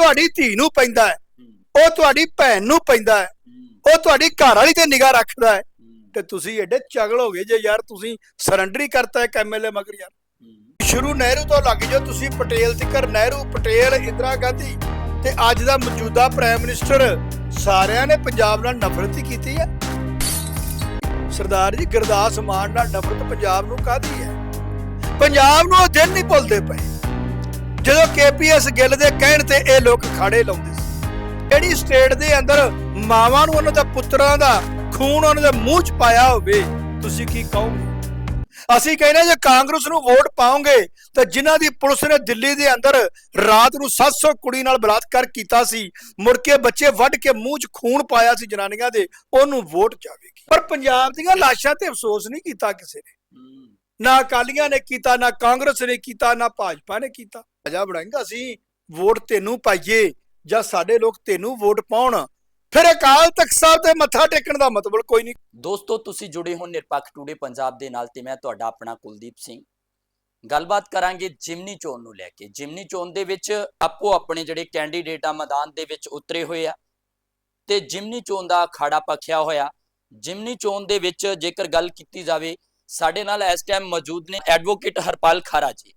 ਤੁਹਾਡੀ ਧੀ ਨੂੰ ਪੈਂਦਾ ਹੈ। ਉਹ ਤੁਹਾਡੀ ਭੈਣ ਨੂੰ ਪੈਂਦਾ ਹੈ। ਉਹ ਤੁਹਾਡੀ ਘਰ ਵਾਲੀ ਤੇ ਨਿਗਾਹ ਰੱਖਦਾ ਹੈ। ਤੇ ਤੁਸੀਂ ਐਡੇ ਚਗਲ ਹੋ ਗਏ ਜੇ ਯਾਰ ਤੁਸੀਂ ਸਰੈਂਡਰ ਹੀ ਕਰਤਾ ਇੱਕ ਐਮਐਲਏ ਮਗਰ ਯਾਰ। ਸ਼ੁਰੂ ਨਹਿਰੂ ਤੋਂ ਲੱਗ ਜਾਓ ਤੁਸੀਂ ਪਟੇਲ ਤਿੱਕਰ ਨਹਿਰੂ ਪਟੇਲ ਇੰਦਰਾ ਗਾਂਧੀ। ਤੇ ਅੱਜ ਦਾ ਮੌਜੂਦਾ ਪ੍ਰਾਈਮ ਮਿਨਿਸਟਰ ਸਾਰਿਆਂ ਨੇ ਪੰਜਾਬ ਨਾਲ ਨਫ਼ਰਤ ਹੀ ਕੀਤੀ ਹੈ। ਸਰਦਾਰ ਜੀ ਗੁਰਦਾਸ ਮਾਨ ਨਾਲ ਨਫ਼ਰਤ ਪੰਜਾਬ ਨੂੰ ਕਾਹਦੀ ਹੈ? ਪੰਜਾਬ ਨੂੰ ਉਹ ਦਿਨ ਨਹੀਂ ਭੁੱਲਦੇ ਪਏ। ਜਦੋਂ ਕੇਪੀਐਸ ਗਿੱਲ ਦੇ ਕਹਿਣ ਤੇ ਇਹ ਲੋਕ ਖਾੜੇ ਲਾਉਂਦੇ ਸੀ। ਜਿਹੜੀ ਸਟੇਟ ਦੇ ਅੰਦਰ ਮਾਵਾਂ ਨੂੰ ਉਹਨਾਂ ਦਾ ਪੁੱਤਰਾਂ ਦਾ ਖੂਨ ਉਹਨਾਂ ਦੇ ਮੂੰਹ 'ਚ ਪਾਇਆ ਹੋਵੇ ਤੁਸੀਂ ਕੀ ਕਹੋਗੇ? ਅਸੀਂ ਕਹਿੰਦੇ ਜੇ ਕਾਂਗਰਸ ਨੂੰ ਵੋਟ ਪਾਓਗੇ ਤਾਂ ਜਿਨ੍ਹਾਂ ਦੀ ਪੁਲਿਸ ਨੇ ਦਿੱਲੀ ਦੇ ਅੰਦਰ ਰਾਤ ਨੂੰ 700 ਕੁੜੀ ਨਾਲ ਬਲਾਤਕਾਰ ਕੀਤਾ ਸੀ ਮੁੜ ਕੇ ਬੱਚੇ ਵੱਢ ਕੇ ਮੂੰਹ 'ਚ ਖੂਨ ਪਾਇਆ ਸੀ ਜਨਾਨੀਆਂ ਦੇ ਉਹਨੂੰ ਵੋਟ ਜਾਵੇਗੀ। ਪਰ ਪੰਜਾਬ ਦੀਆਂ ਲਾਸ਼ਾਂ ਤੇ ਅਫਸੋਸ ਨਹੀਂ ਕੀਤਾ ਕਿਸੇ ਨੇ। ਨਾ ਅਕਾਲੀਆਂ ਨੇ ਕੀਤਾ ਨਾ ਕਾਂਗਰਸ ਨੇ ਕੀਤਾ ਨਾ ਭਾਜਪਾ ਨੇ ਕੀਤਾ। ਅਜਾ ਬਣਾਏਗਾ, ਅਸੀਂ ਵੋਟ ਤੈਨੂੰ ਪਾਈਏ ਜਾਂ ਸਾਡੇ ਲੋਕ ਤੈਨੂੰ ਵੋਟ ਪਾਉਣ। ਫਿਰ ਅਕਾਲ ਤਖਤ ਸਾਹਿਬ ਤੇ ਮੱਥਾ ਟੇਕਣ ਦਾ ਮਤਲਬ ਕੋਈ ਨਹੀਂ। ਦੋਸਤੋ, ਤੁਸੀਂ ਜੁੜੇ ਹੋ ਨਿਰਪੱਖ ਟੂਡੇ ਪੰਜਾਬ ਦੇ ਨਾਲ ਤੇ ਮੈਂ ਤੁਹਾਡਾ ਆਪਣਾ ਕੁਲਦੀਪ ਸਿੰਘ। ਗੱਲਬਾਤ ਕਰਾਂਗੇ ਜਿਮਨੀ ਚੋਣ ਨੂੰ ਲੈ ਕੇ। ਜਿਮਨੀ ਚੋਣ ਦੇ ਵਿੱਚ ਆਪੋ ਆਪਣੇ ਜਿਹੜੇ ਕੈਂਡੀਡੇਟ ਆ, ਮੈਦਾਨ ਦੇ ਵਿੱਚ ਉਤਰੇ ਹੋਏ ਆ ਤੇ ਜਿਮਨੀ ਚੋਣ ਦਾ ਅਖਾੜਾ ਪਖਿਆ ਹੋਇਆ। ਜਿਮਨੀ ਚੋਣ ਦੇ ਵਿੱਚ ਜੇਕਰ ਗੱਲ ਕੀਤੀ ਜਾਵੇ, ਸਾਡੇ ਨਾਲ ਇਸ ਟਾਈਮ ਮੌਜੂਦ ਨੇ ਐਡਵੋਕੇਟ ਹਰਪਾਲ ਖਾਰਾ ਜੀ।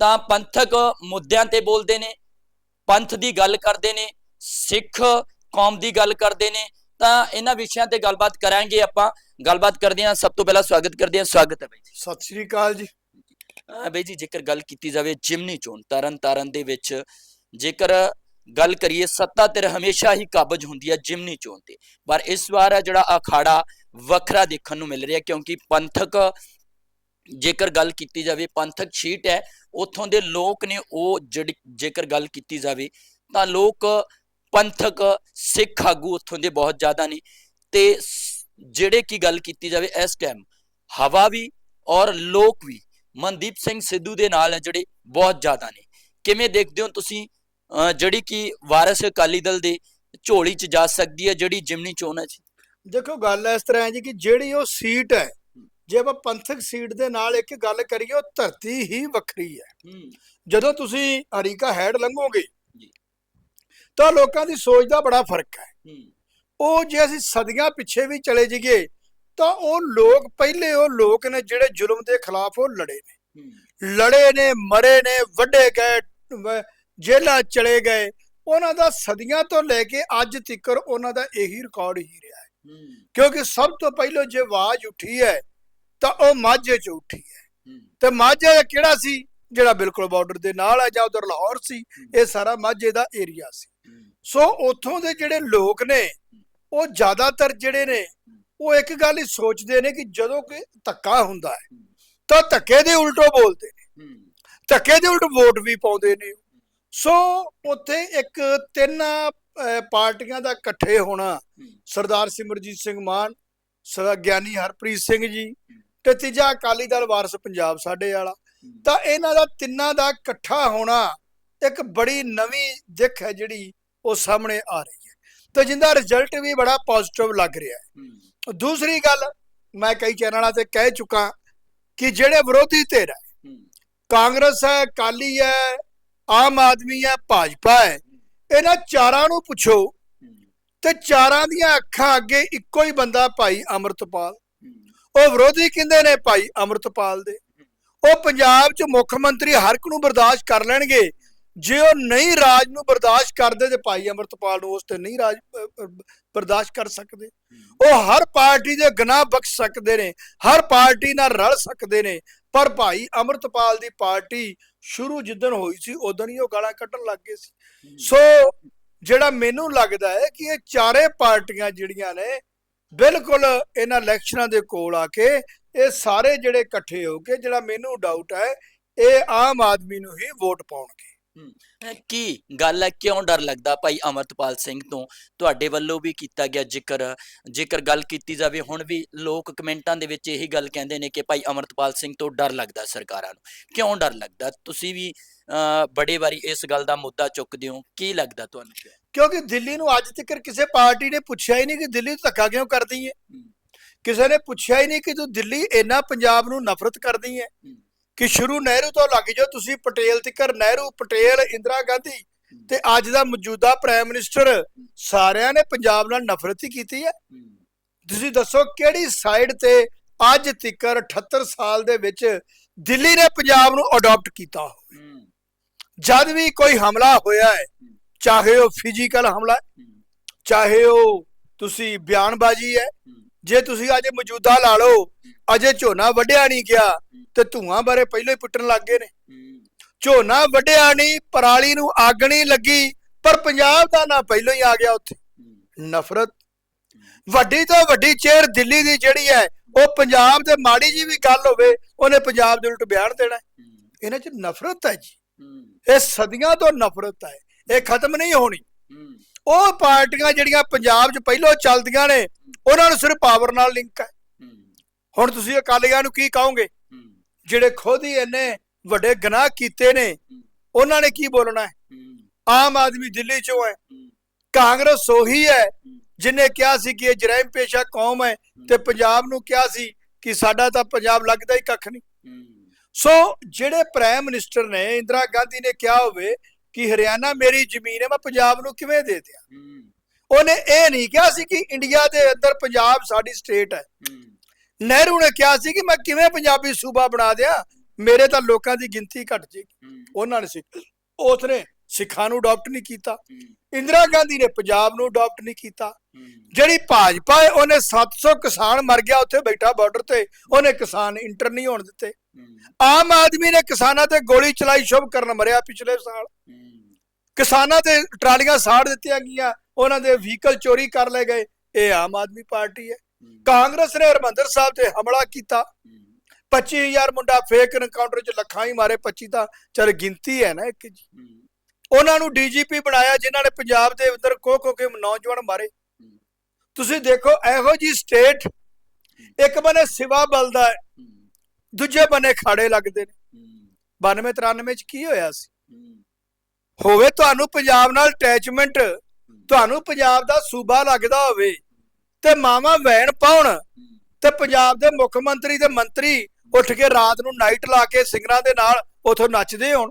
ਤਾਂ ਪੰਥਕ ਮੁੱਦਿਆਂ ਤੇ ਬੋਲਦੇ ਨੇ ਪੰਥ ਦੀ ਗੱਲ ਕਰਦੇ ਨੇ ਸਿੱਖ ਕੌਮ ਦੀ ਗੱਲ ਕਰਦੇ ਨੇ ਤਾਂ ਇਹਨਾਂ ਵਿਸ਼ਿਆਂ ਤੇ ਗੱਲਬਾਤ ਕਰਾਂਗੇ ਆਪਾਂ। ਗੱਲਬਾਤ ਕਰਦੇ ਹਾਂ ਸਭ ਤੋਂ ਪਹਿਲਾਂ ਸਵਾਗਤ ਕਰਦੇ ਹਾਂ ਸਵਾਗਤ ਹੈ ਬਾਈ ਜੀ। ਸਤਿ ਸ੍ਰੀ ਅਕਾਲ ਜੀ। ਬਾਈ ਜੀ ਜੇਕਰ ਗੱਲ ਕੀਤੀ ਜਾਵੇ ਜਿਮਨੀ ਚੋਣ ਤਰਨ ਤਾਰਨ ਦੇ ਵਿੱਚ ਜੇਕਰ ਗੱਲ ਕਰੀਏ ਸੱਤਾ ਤੇ ਹਮੇਸ਼ਾ ਹੀ ਕਾਬਜ ਹੁੰਦੀ ਹੈ ਜਿਮਨੀ ਚੋਣ ਤੇ। ਪਰ ਇਸ ਵਾਰ ਜਿਹੜਾ ਅਖਾੜਾ ਵੱਖਰਾ ਦੇਖਣ ਨੂੰ ਮਿਲ ਰਿਹਾ ਕਿਉਂਕਿ ਪੰਥਕ ਜੇਕਰ ਗੱਲ ਕੀਤੀ ਜਾਵੇ ਪੰਥਕ ਸ਼ੀਟ ਹੈ ਉੱਥੋਂ ਦੇ ਲੋਕ ਨੇ ਉਹ ਜਿਹੜੀ ਜੇਕਰ ਗੱਲ ਕੀਤੀ ਜਾਵੇ ਤਾਂ ਲੋਕ ਪੰਥਕ, ਸਿੱਖ ਆਗੂ ਉੱਥੋਂ ਦੇ ਬਹੁਤ ਜ਼ਿਆਦਾ ਨੇ ਤੇ ਜਿਹੜੇ ਕੀ ਗੱਲ ਕੀਤੀ ਜਾਵੇ ਇਸ ਟਾਈਮ ਹਵਾ ਵੀ ਔਰ ਲੋਕ ਵੀ ਮਨਦੀਪ ਸਿੰਘ ਸਿੱਧੂ ਦੇ ਨਾਲ ਜਿਹੜੇ ਬਹੁਤ ਜ਼ਿਆਦਾ ਨੇ। ਕਿਵੇਂ ਦੇਖਦੇ ਹੋ ਤੁਸੀਂ ਜਿਹੜੀ ਕਿ ਵਾਰਿਸ ਅਕਾਲੀ ਦਲ ਦੇ ਝੋਲੀ 'ਚ ਜਾ ਸਕਦੀ ਹੈ ਜਿਹੜੀ ਜਿਮਨੀ ਚੋਣ ਹੈ ਜੀ? ਦੇਖੋ ਗੱਲ ਇਸ ਤਰ੍ਹਾਂ ਹੈ ਜੀ ਕਿ ਜਿਹੜੀ ਉਹ ਸੀਟ ਹੈ ਜੇ ਆਪਾਂ ਪੰਥਕ ਸੀਟ ਦੇ ਨਾਲ ਇੱਕ ਗੱਲ ਕਰੀਏ ਉਹ ਧਰਤੀ ਹੀ ਵੱਖਰੀ ਹੈ। ਜਦੋਂ ਤੁਸੀਂ ਹਰੀਕਾ ਹੈਡ ਲੰਘੋਗੇ। ਤਾਂ ਲੋਕਾਂ ਦੀ ਸੋਚ ਦਾ ਬੜਾ ਫ਼ਰਕ ਹੈ। ਉਹ ਜੇ ਅਸੀਂ ਸਦੀਆਂ ਪਿੱਛੇ ਵੀ ਚਲੇ ਜਾਈਏ ਤਾਂ ਉਹ ਲੋਕ ਪਹਿਲੇ ਉਹ ਲੋਕ ਨੇ ਜਿਹੜੇ ਜ਼ੁਲਮ ਦੇ ਖਿਲਾਫ ਉਹ ਲੜੇ ਨੇ। ਲੜੇ ਨੇ ਮਰੇ ਨੇ ਵੱਡੇ ਗਏ ਜੇਲ੍ਹਾਂ ਚਲੇ ਗਏ। ਉਹਨਾਂ ਦਾ ਸਦੀਆਂ ਤੋਂ ਲੈ ਕੇ ਅੱਜ ਤੱਕ ਉਹਨਾਂ ਦਾ ਇਹੀ ਰਿਕਾਰਡ ਹੀ ਰਿਹਾ ਹੈ। ਕਿਉਂਕਿ ਸਭ ਤੋਂ ਪਹਿਲਾਂ ਜੇ ਆਵਾਜ਼ ਉੱਠੀ ਹੈ ਤਾਂ ਉਹ ਮਾਝੇ 'ਚ ਉੱਠੀ ਹੈ। ਤੇ ਮਾਝੇ ਦਾ ਕਿਹੜਾ ਸੀ? ਜਿਹੜਾ ਬਿਲਕੁਲ ਬਾਰਡਰ ਦੇ ਨਾਲ ਹੈ ਜਾਂ ਉਧਰ ਲਾਹੌਰ ਸੀ ਇਹ ਸਾਰਾ ਮਾਝੇ ਦਾ ਏਰੀਆ ਸੀ। ਸੋ ਉੱਥੋਂ ਦੇ ਜਿਹੜੇ ਲੋਕ ਨੇ ਉਹ ਜ਼ਿਆਦਾਤਰ ਜਿਹੜੇ ਨੇ ਉਹ ਇੱਕ ਗੱਲ ਹੀ ਸੋਚਦੇ ਨੇ ਕਿ ਜਦੋਂ ਕੋਈ ਧੱਕਾ ਹੁੰਦਾ ਹੈ ਤਾਂ ਧੱਕੇ ਦੇ ਉਲਟੋ ਬੋਲਦੇ ਨੇ। ਧੱਕੇ ਦੇ ਉਲਟ ਵੋਟ ਵੀ ਪਾਉਂਦੇ ਨੇ। ਸੋ ਉੱਥੇ ਇੱਕ ਤਿੰਨ ਪਾਰਟੀਆਂ ਦਾ ਇਕੱਠੇ ਹੋਣਾ ਸਰਦਾਰ ਸਿਮਰਜੀਤ ਸਿੰਘ ਮਾਨ ਸਰਦਾਰ ਗਿਆਨੀ ਹਰਪ੍ਰੀਤ ਸਿੰਘ ਜੀ ਤੇ ਤੀਜਾ ਅਕਾਲੀ ਦਲ ਵਾਰਸ ਪੰਜਾਬ ਸਾਡੇ ਵਾਲਾ। ਤਾਂ ਇਹਨਾਂ ਦਾ ਤਿੰਨਾਂ ਦਾ ਇਕੱਠਾ ਹੋਣਾ ਇੱਕ ਬੜੀ ਨਵੀਂ ਦਿੱਖ ਹੈ ਜਿਹੜੀ ਉਹ ਸਾਹਮਣੇ ਆ ਰਹੀ ਹੈ। ਤੇ ਜਿੰਦਾ ਰਿਜ਼ਲਟ ਵੀ ਬੜਾ ਪੋਜ਼ਿਟਿਵ ਲੱਗ ਰਿਹਾ ਹੈ। ਦੂਸਰੀ ਗੱਲ ਮੈਂ ਕਈ ਚੈਨਲਾਂ ਤੇ ਕਹਿ ਚੁੱਕਾ ਕਿ ਜਿਹੜੇ ਵਿਰੋਧੀ ਧਿਰ ਹੈ ਕਾਂਗਰਸ ਹੈ ਅਕਾਲੀ ਹੈ ਆਮ ਆਦਮੀ ਹੈ ਭਾਜਪਾ ਹੈ ਇਹਨਾਂ ਚਾਰਾਂ ਨੂੰ ਪੁੱਛੋ ਤੇ ਚਾਰਾਂ ਦੀਆਂ ਅੱਖਾਂ ਅੱਗੇ ਇੱਕੋ ਹੀ ਬੰਦਾ ਭਾਈ ਅਮਰਤਪਾਲ। ਉਹ ਵਿਰੋਧੀ ਕਹਿੰਦੇ ਨੇ ਭਾਈ ਅਮਰਤਪਾਲ ਦੇ। ਉਹ ਪੰਜਾਬ 'ਚ ਮੁੱਖ ਮੰਤਰੀ ਹਰ ਇੱਕ ਨੂੰ ਬਰਦਾਸ਼ਤ ਕਰ ਲੈਣਗੇ। ਜੇ ਉਹ ਨਹੀਂ ਰਾਜ ਨੂੰ ਬਰਦਾਸ਼ਤ ਕਰਦੇ ਤੇ ਭਾਈ ਅਮਰਤਪਾਲ ਨੂੰ ਉਸ ਤੇ ਨਹੀਂ ਰਾਜ ਬਰਦਾਸ਼ਤ ਕਰ ਸਕਦੇ। ਉਹ ਹਰ ਪਾਰਟੀ ਦੇ ਗੁਨਾਹ ਬਖਸ਼ ਸਕਦੇ ਨੇ ਹਰ ਪਾਰਟੀ ਨਾਲ ਰਲ ਸਕਦੇ ਨੇ ਪਰ ਭਾਈ ਅਮਰਤਪਾਲ ਦੀ ਪਾਰਟੀ ਸ਼ੁਰੂ ਜਿੱਦਣ ਹੋਈ ਸੀ ਉਦੋਂ ਹੀ ਉਹ ਗਾਲਾਂ ਕੱਢਣ ਲੱਗ ਗਏ ਸੀ। ਸੋ ਜਿਹੜਾ ਮੈਨੂੰ ਲੱਗਦਾ ਹੈ ਕਿ ਇਹ ਚਾਰੇ ਪਾਰਟੀਆਂ ਜਿਹੜੀਆਂ ਨੇ ਬਿਲਕੁਲ ਇਹਨਾਂ ਇਲੈਕਸ਼ਨਾਂ ਦੇ ਕੋਲ ਆ ਕੇ ਇਹ ਸਾਰੇ ਜਿਹੜੇ ਇਕੱਠੇ ਹੋ ਕੇ ਜਿਹੜਾ ਮੈਨੂੰ ਡਾਊਟ ਹੈ ਇਹ ਆਮ ਆਦਮੀ ਨੂੰ ਹੀ ਵੋਟ ਪਾਉਣਗੇ। ਕੀ ਗੱਲ ਹੈ? ਕਿਉਂ ਡਰ ਲੱਗਦਾ ਭਾਈ ਅਮਰਤਪਾਲ ਸਿੰਘ ਤੋਂ? ਤੁਹਾਡੇ ਵੱਲੋਂ ਵੀ ਕੀਤਾ ਗਿਆ ਜ਼ਿਕਰ। ਜੇਕਰ ਗੱਲ ਕੀਤੀ ਜਾਵੇ ਹੁਣ ਵੀ ਲੋਕ ਕਮੈਂਟਾਂ ਦੇ ਵਿੱਚ ਇਹੀ ਗੱਲ ਕਹਿੰਦੇ ਨੇ ਕਿ ਭਾਈ ਅਮਰਤਪਾਲ ਸਿੰਘ ਤੋਂ ਡਰ ਲੱਗਦਾ ਸਰਕਾਰਾਂ ਨੂੰ। ਕਿਉਂ ਡਰ ਲੱਗਦਾ? ਤੁਸੀਂ ਵੀ ਅਹ, ਬੜੇ ਵਾਰੀ ਇਸ ਗੱਲ ਦਾ ਮੁੱਦਾ ਚੁੱਕਦੇ ਹੋ। ਕੀ ਲੱਗਦਾ ਤੁਹਾਨੂੰ? ਕਿਉਂਕਿ ਦਿੱਲੀ ਨੂੰ ਅੱਜ ਤੱਕ ਕਿਸੇ ਪਾਰਟੀ ਨੇ ਪੁੱਛਿਆ ਹੀ ਨਹੀਂ ਕਿ ਦਿੱਲੀ ਧੱਕਾ ਕਿਉਂ ਕਰਦੀ ਹੈ। ਕਿਸੇ ਨੇ ਪੁੱਛਿਆ ਹੀ ਨਹੀਂ ਕਿ ਤੂੰ ਦਿੱਲੀ ਇੰਨਾ ਪੰਜਾਬ ਨੂੰ ਨਫ਼ਰਤ ਕਰਦੀ ਹੈ ਕਿ ਸ਼ੁਰੂ ਨਹਿਰੂ ਤੋਂ ਲੱਗ ਜਾਓ ਤੁਸੀਂ ਪਟੇਲ ਤਿੱਕਰ ਨਹਿਰੂ ਪਟੇਲ ਇੰਦਰਾ ਗਾਂਧੀ ਤੇ ਅੱਜ ਦਾ ਮੌਜੂਦਾ ਪ੍ਰਾਈਮ ਮਿਨਿਸਟਰ ਸਾਰਿਆਂ ਨੇ ਪੰਜਾਬ ਨਾਲ ਨਫ਼ਰਤ ਹੀ ਕੀਤੀ ਹੈ। ਤੁਸੀਂ ਦੱਸੋ ਕਿਹੜੀ ਸਾਈਡ ਤੇ ਅੱਜ ਤੱਕਰ 78 ਸਾਲ ਦੇ ਵਿੱਚ ਦਿੱਲੀ ਨੇ ਪੰਜਾਬ ਨੂੰ ਅਡਾਪਟ ਕੀਤਾ ਹੋਵੇ? ਜਦ ਵੀ ਕੋਈ ਹਮਲਾ ਹੋਇਆ ਹੈ ਚਾਹੇ ਉਹ ਫਿਜ਼ੀਕਲ ਹਮਲਾ ਹੈ, ਚਾਹੇ ਉਹ ਤੁਸੀਂ ਬਿਆਨਬਾਜ਼ੀ ਹੈ ਜੇ ਤੁਸੀਂ ਅੱਜ ਮੌਜੂਦਾ ਲਾ ਲਓ ਅਜੇ ਝੋਨਾ ਵੱਢਿਆ ਨਹੀਂ ਗਿਆ ਤੇ ਧੂਆਂ ਬਾਰੇ ਪਹਿਲਾਂ ਹੀ ਪੁੱਟਣ ਲੱਗ ਗਏ ਨੇ। ਝੋਨਾ ਵੱਢਿਆ ਨਹੀਂ ਪਰਾਲੀ ਨੂੰ ਅੱਗ ਨਹੀਂ ਲੱਗੀ ਪਰ ਪੰਜਾਬ ਦਾ ਨਾਂ ਪਹਿਲਾਂ ਹੀ ਆ ਗਿਆ ਉੱਥੇ। ਨਫ਼ਰਤ। ਵੱਡੀ ਤੋਂ ਵੱਡੀ ਚੇਅਰ ਦਿੱਲੀ ਦੀ ਜਿਹੜੀ ਹੈ ਉਹ ਪੰਜਾਬ ਦੇ ਮਾੜੀ ਜੀ ਵੀ ਗੱਲ ਹੋਵੇ ਉਹਨੇ ਪੰਜਾਬ ਦੇ ਉਲਟ ਬਿਆਨ ਦੇਣਾ। ਇਹਨਾਂ 'ਚ ਨਫ਼ਰਤ ਹੈ ਜੀ। ਇਹ ਸਦੀਆਂ ਤੋਂ ਨਫ਼ਰਤ ਹੈ। ਇਹ ਖਤਮ ਨਹੀਂ ਹੋਣੀ। ਉਹ ਪਾਰਟੀਆਂ ਜਿਹੜੀਆਂ ਪੰਜਾਬ 'ਚ ਪਹਿਲਾਂ ਚੱਲਦੀਆਂ ਨੇ ਉਹਨਾਂ ਨੂੰ ਸਿਰਫ ਪਾਵਰ ਨਾਲ ਲਿੰਕ ਹੈ। ਹੁਣ ਤੁਸੀਂ ਅਕਾਲੀਆਂ ਨੂੰ ਕੀ ਕਹੋਗੇ? ਜਿਹੜੇ ਖੁਦ ਹੀ ਇੰਨੇ ਵੱਡੇ ਗੁਨਾਹ ਕੀਤੇ ਨੇ ਉਹਨਾਂ ਨੇ ਕੀ ਬੋਲਣਾ ਹੈ? ਆਮ ਆਦਮੀ ਦਿੱਲੀ 'ਚੋਂ ਹੈ। ਕਾਂਗਰਸ ਉਹੀ ਹੈ ਜਿਨੇ ਕਿਹਾ ਸੀ ਕਿ ਇਹ ਜਰਾਇਮ ਪੇਸ਼ਾ ਕੌਮ ਹੈ ਤੇ ਪੰਜਾਬ ਨੂੰ ਕਿਹਾ ਸੀ ਕਿ ਸਾਡਾ ਤਾਂ ਪੰਜਾਬ ਲੱਗਦਾ ਹੀ ਕੱਖ ਨਹੀਂ। ਸੋ ਜਿਹੜੇ ਪ੍ਰਾਈਮ ਮਿਨਿਸਟਰ ਨੇ ਇੰਦਰਾ ਗਾਂਧੀ ਨੇ ਕਿਹਾ ਹੋਵੇ ਕਿ ਹਰਿਆਣਾ ਮੇਰੀ ਜ਼ਮੀਨ ਹੈ ਮੈਂ ਪੰਜਾਬ ਨੂੰ ਕਿਵੇਂ ਦੇ ਦਿਆਂ? ਉਹਨੇ ਇਹ ਨਹੀਂ ਕਿਹਾ ਸੀ ਕਿ ਇੰਡੀਆ ਦੇ ਅੰਦਰ ਪੰਜਾਬ ਸਾਡੀ ਸਟੇਟ ਹੈ। ਨਹਿਰੂ ਨੇ ਕਿਹਾ ਸੀ ਕਿ ਮੈਂ ਕਿਵੇਂ ਪੰਜਾਬੀ ਸੂਬਾ ਬਣਾ ਦਿਆਂ ਮੇਰੇ ਤਾਂ ਲੋਕਾਂ ਦੀ ਗਿਣਤੀ ਘਟ ਜੇਗੀ ਉਹਨਾਂ ਨੇ ਸਿੱਖ ਉਸਨੇ ਸਿੱਖਾਂ ਨੂੰ ਅਡਾਪਟ ਨਹੀਂ ਕੀਤਾ। ਇੰਦਰਾ ਗਾਂਧੀ ਨੇ ਪੰਜਾਬ ਨੂੰ ਅਡਾਪਟ ਨਹੀਂ ਕੀਤਾ। ਜਿਹੜੀ ਭਾਜਪਾ ਹੈ, ਉਹਨੇ 700 ਕਿਸਾਨ ਮਰ ਗਿਆ, ਉੱਥੇ ਬੈਠਾ ਬਾਰਡਰ ਤੇ। ਉਹਨੇ ਕਿਸਾਨ ਇੰਟਰ ਨਹੀਂ ਹੋਣ ਦਿੱਤੇ। ਆਮ ਆਦਮੀ ਨੇ ਕਿਸਾਨਾਂ ਤੇ ਗੋਲੀ ਚਲਾਈ, ਸ਼ੁਭ ਕਰਨ ਮਰਿਆ ਪਿਛਲੇ ਸਾਲ। ਕਿਸਾਨਾਂ ਤੇ ਟਰਾਲੀਆਂ ਸਾੜ ਦਿੱਤੀਆਂ ਗਈਆਂ, ਉਹਨਾਂ ਦੇ ਵਹੀਕਲ ਚੋਰੀ ਕਰ ਲਏ ਗਏ। ਇਹ ਆਮ ਆਦਮੀ ਪਾਰਟੀ ਹੈ। ਕਾਂਗਰਸ ਨੇ ਹਰਮੰਦਰ ਸਾਹਿਬ ਤੇ ਹਮਲਾ ਕੀਤਾ। 25000 ਮੁੰਡਾ ਫੇਕ ਐਨਕਾਊਂਟਰ ਚ ਲੱਖਾਂ ਹੀ ਮਾਰੇ 25 ਤਾਂ ਚਲ ਗਿਣਤੀ ਹੈ ਨਾ ਇੱਕ ਜੀ। ਉਹਨਾਂ ਨੂੰ ਡੀਜੀਪੀ ਬਣਾਇਆ, ਜਿਨ੍ਹਾਂ ਨੇ ਪੰਜਾਬ ਦੇ ਅੰਦਰ ਕੋ ਕੋ ਕੇ ਨੌਜਵਾਨ ਮਾਰੇ। ਤੁਸੀਂ ਦੇਖੋ ਇਹੋ ਜੀ ਸਟੇਟ ਇੱਕ ਬਨੇ ਸਿਵਾ ਬਲਦਾ ਹੈ ਦੂਜੇ ਬਨੇ ਖਾੜੇ ਲੱਗਦੇ ਨੇ। 92 93 ਚ ਕੀ ਹੋਇਆ ਸੀ? ਹੋਵੇ ਤੁਹਾਨੂੰ ਪੰਜਾਬ ਨਾਲ ਅਟੈਚਮੈਂਟ ਤੁਹਾਨੂੰ ਪੰਜਾਬ ਦਾ ਸੂਬਾ ਲੱਗਦਾ ਹੋਵੇ ਤੇ ਮਾਵਾ ਵੈਣ ਪਾਉਣ ਤੇ ਪੰਜਾਬ ਦੇ ਮੁੱਖ ਮੰਤਰੀ ਤੇ ਮੰਤਰੀ ਉੱਠ ਕੇ ਰਾਤ ਨੂੰ ਨਾਈਟ ਲਾ ਕੇ ਸਿੰਗਰਾਂ ਦੇ ਨਾਲ ਉਥੋਂ ਨੱਚਦੇ ਹੋਣ।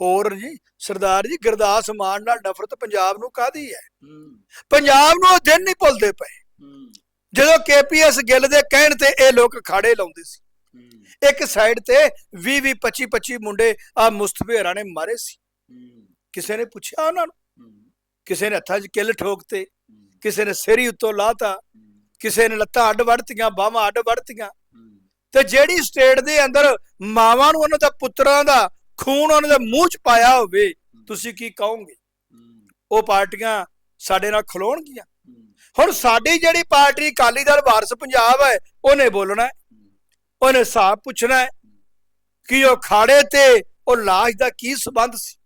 ਹੋਰ ਜੀ ਸਰਦਾਰ ਜੀ ਗੁਰਦਾਸ ਮਾਨ ਨਾਲ ਨਫ਼ਰਤ ਪੰਜਾਬ ਨੂੰ ਕਾਦੀ ਹੈ? ਪੰਜਾਬ ਨੂੰ ਉਹ ਦਿਨ ਨਹੀਂ ਭੁੱਲਦੇ ਪਏ। ਜਦੋਂ ਕੇਪੀਐਸ ਗਿੱਲ ਦੇ ਕਹਿਣ ਤੇ ਇਹ ਲੋਕ ਖਾੜੇ ਲਾਉਂਦੇ ਸੀ ਇੱਕ ਸਾਈਡ ਤੇ 20 20 25 25 ਮੁੰਡੇ ਆ ਮੁਸਤਫੇਰਾਂ ਨੇ ਮਾਰੇ ਸੀ। ਕਿਸੇ ਨੇ ਪੁੱਛਿਆ ਉਹਨਾਂ ਨੂੰ? ਕਿਸੇ ਨੇ ਹੱਥਾਂ 'ਚ ਕਿੱਲ ਠੋਕਤੇ? ਕਿਸੇ ਨੇ ਸਿਰ ਹੀ ਉੱਤੋਂ ਲਾਤਾ? ਕਿਸੇ ਨੇ ਲੱਤਾਂ ਅੱਡ ਵੜਤੀਆਂ ਬਾਹਾਂ ਅੱਡ ਵੜਤੀਆਂ ਤੇ ਜਿਹੜੀ ਸਟੇਟ ਦੇ ਅੰਦਰ ਮਾਵਾਂ ਨੂੰ ਉਹਨਾਂ ਦਾ ਪੁੱਤਰਾਂ ਦਾ ਖੂਨ ਉਹਨਾਂ ਦੇ ਮੂੰਹ 'ਚ ਪਾਇਆ ਹੋਵੇ ਤੁਸੀਂ ਕੀ ਕਹੋਗੇ? ਉਹ ਪਾਰਟੀਆਂ ਸਾਡੇ ਨਾਲ ਖਲੋਣਗੀਆਂ। ਹੁਣ ਸਾਡੀ ਜਿਹੜੀ ਪਾਰਟੀ ਅਕਾਲੀ ਦਲ ਵਾਰਸ ਪੰਜਾਬ ਹੈ ਉਹਨੇ ਬੋਲਣਾ ਹੈ। ਉਹਨੇ ਹਿਸਾਬ ਪੁੱਛਣਾ ਹੈ ਕਿ ਉਹ ਖਾੜੇ ਤੇ ਉਹ ਲਾਸ਼ ਦਾ ਕੀ ਸਬੰਧ ਸੀ?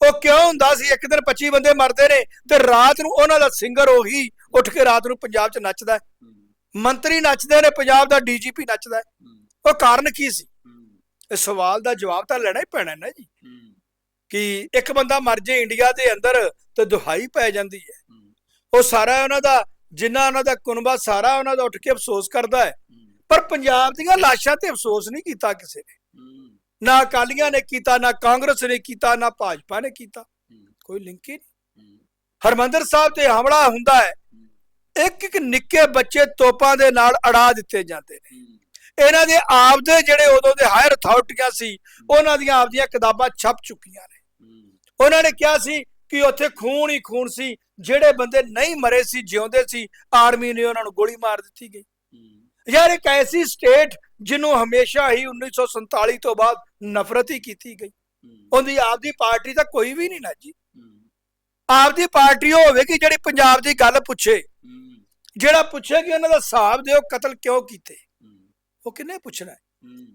ਉਹ ਕਿਉਂ ਹੁੰਦਾ ਸੀ? ਇੱਕ ਦਿਨ 25 ਬੰਦੇ ਮਰਦੇ ਨੇ ਤੇ ਰਾਤ ਨੂੰ ਉਹਨਾਂ ਦਾ ਸਿੰਗਰ ਉਹੀ ਉੱਠ ਕੇ ਰਾਤ ਨੂੰ ਪੰਜਾਬ 'ਚ ਨੱਚਦਾ ਮੰਤਰੀ ਨੱਚਦੇ ਨੇ ਪੰਜਾਬ ਦਾ ਡੀਜੀਪੀ ਨੱਚਦਾ ਹੈ। ਉਹ ਕਾਰਨ ਕੀ ਸੀ? ਇਹ ਸਵਾਲ ਦਾ ਜਵਾਬ ਤਾਂ ਲੈਣਾ ਹੀ ਪੈਣਾ ਨਾ ਜੀ। ਕਿ ਇੱਕ ਬੰਦਾ ਮਰ ਜੇ ਇੰਡੀਆ ਦੇ ਅੰਦਰ ਤੇ ਦੁਹਾਈ ਪੈ ਜਾਂਦੀ ਹੈ। ਉਹ ਸਾਰਾ ਉਹਨਾਂ ਦਾ ਜਿੰਨਾ ਉਹਨਾਂ ਦਾ ਕੁਨਬਾ ਸਾਰਾ ਉਹਨਾਂ ਦਾ ਉੱਠ ਕੇ ਅਫਸੋਸ ਕਰਦਾ ਹੈ। ਪਰ ਪੰਜਾਬ ਦੀਆਂ ਲਾਸ਼ਾਂ ਤੇ ਅਫਸੋਸ ਨਹੀਂ ਕੀਤਾ ਕਿਸੇ ਨੇ। ਨਾ ਅਕਾਲੀਆਂ ਨੇ ਕੀਤਾ ਨਾ ਕਾਂਗਰਸ ਨੇ ਕੀਤਾ ਨਾ ਭਾਜਪਾ ਨੇ ਕੀਤਾ। ਕੋਈ ਲਿੰਕ ਹੀ ਨਹੀਂ। ਹਰਮੰਦਰ ਸਾਹਿਬ ਤੇ ਹਮਲਾ ਹੁੰਦਾ ਹੈ। ਇੱਕ ਇੱਕ ਨਿੱਕੇ ਬੱਚੇ ਤੋਪਾਂ ਦੇ ਨਾਲ ਅੜਾ ਦਿੱਤੇ ਜਾਂਦੇ ਨੇ। ਇਹਨਾਂ ਦੇ ਆਪ ਦੇ ਜਿਹੜੇ ਉਦੋਂ ਦੇ ਹਾਇਰ ਅਥਾਰਟੀਆਂ ਸੀ, ਉਹਨਾਂ ਦੀਆਂ ਆਪਦੀਆਂ ਕਿਤਾਬਾਂ ਛਪ ਚੁੱਕੀਆਂ ਨੇ। ਉਹਨਾਂ ਨੇ ਕਿਹਾ ਸੀ ਕਿ ਉੱਥੇ ਖੂਨ ਹੀ ਖੂਨ ਸੀ, ਜਿਹੜੇ ਬੰਦੇ ਨਹੀਂ ਮਰੇ ਸੀ, ਜਿਉਂਦੇ ਸੀ, ਆਰਮੀ ਨੇ ਉਹਨਾਂ ਨੂੰ ਗੋਲੀ ਮਾਰ ਦਿੱਤੀ ਗਈ। ਯਾਰ ਇੱਕ ਐਸੀ ਸਟੇਟ ਜਿਹਨੂੰ ਹਮੇਸ਼ਾ ਹੀ 1947 ਤੋਂ ਬਾਅਦ ਨਫ਼ਰਤ ਹੀ ਕੀਤੀ ਗਈ। ਉਹਦੀ ਆਪਦੀ ਪਾਰਟੀ ਤਾਂ ਕੋਈ ਵੀ ਨਹੀਂ ਨਾ ਜੀ। ਆਪਦੀ ਪਾਰਟੀ ਉਹ ਕਿ ਜਿਹੜੀ ਪੰਜਾਬ ਦੀ ਗੱਲ ਪੁੱਛੇ। ਜਿਹੜਾ ਪੁੱਛੇ ਕਿ ਉਹਨਾਂ ਦਾ ਹਿਸਾਬ ਦਿਓ ਕਤਲ ਕਿਉਂ ਕੀਤੇ। ਉਹ ਕਿੰਨੇ ਪੁੱਛਣਾ ਹੈ?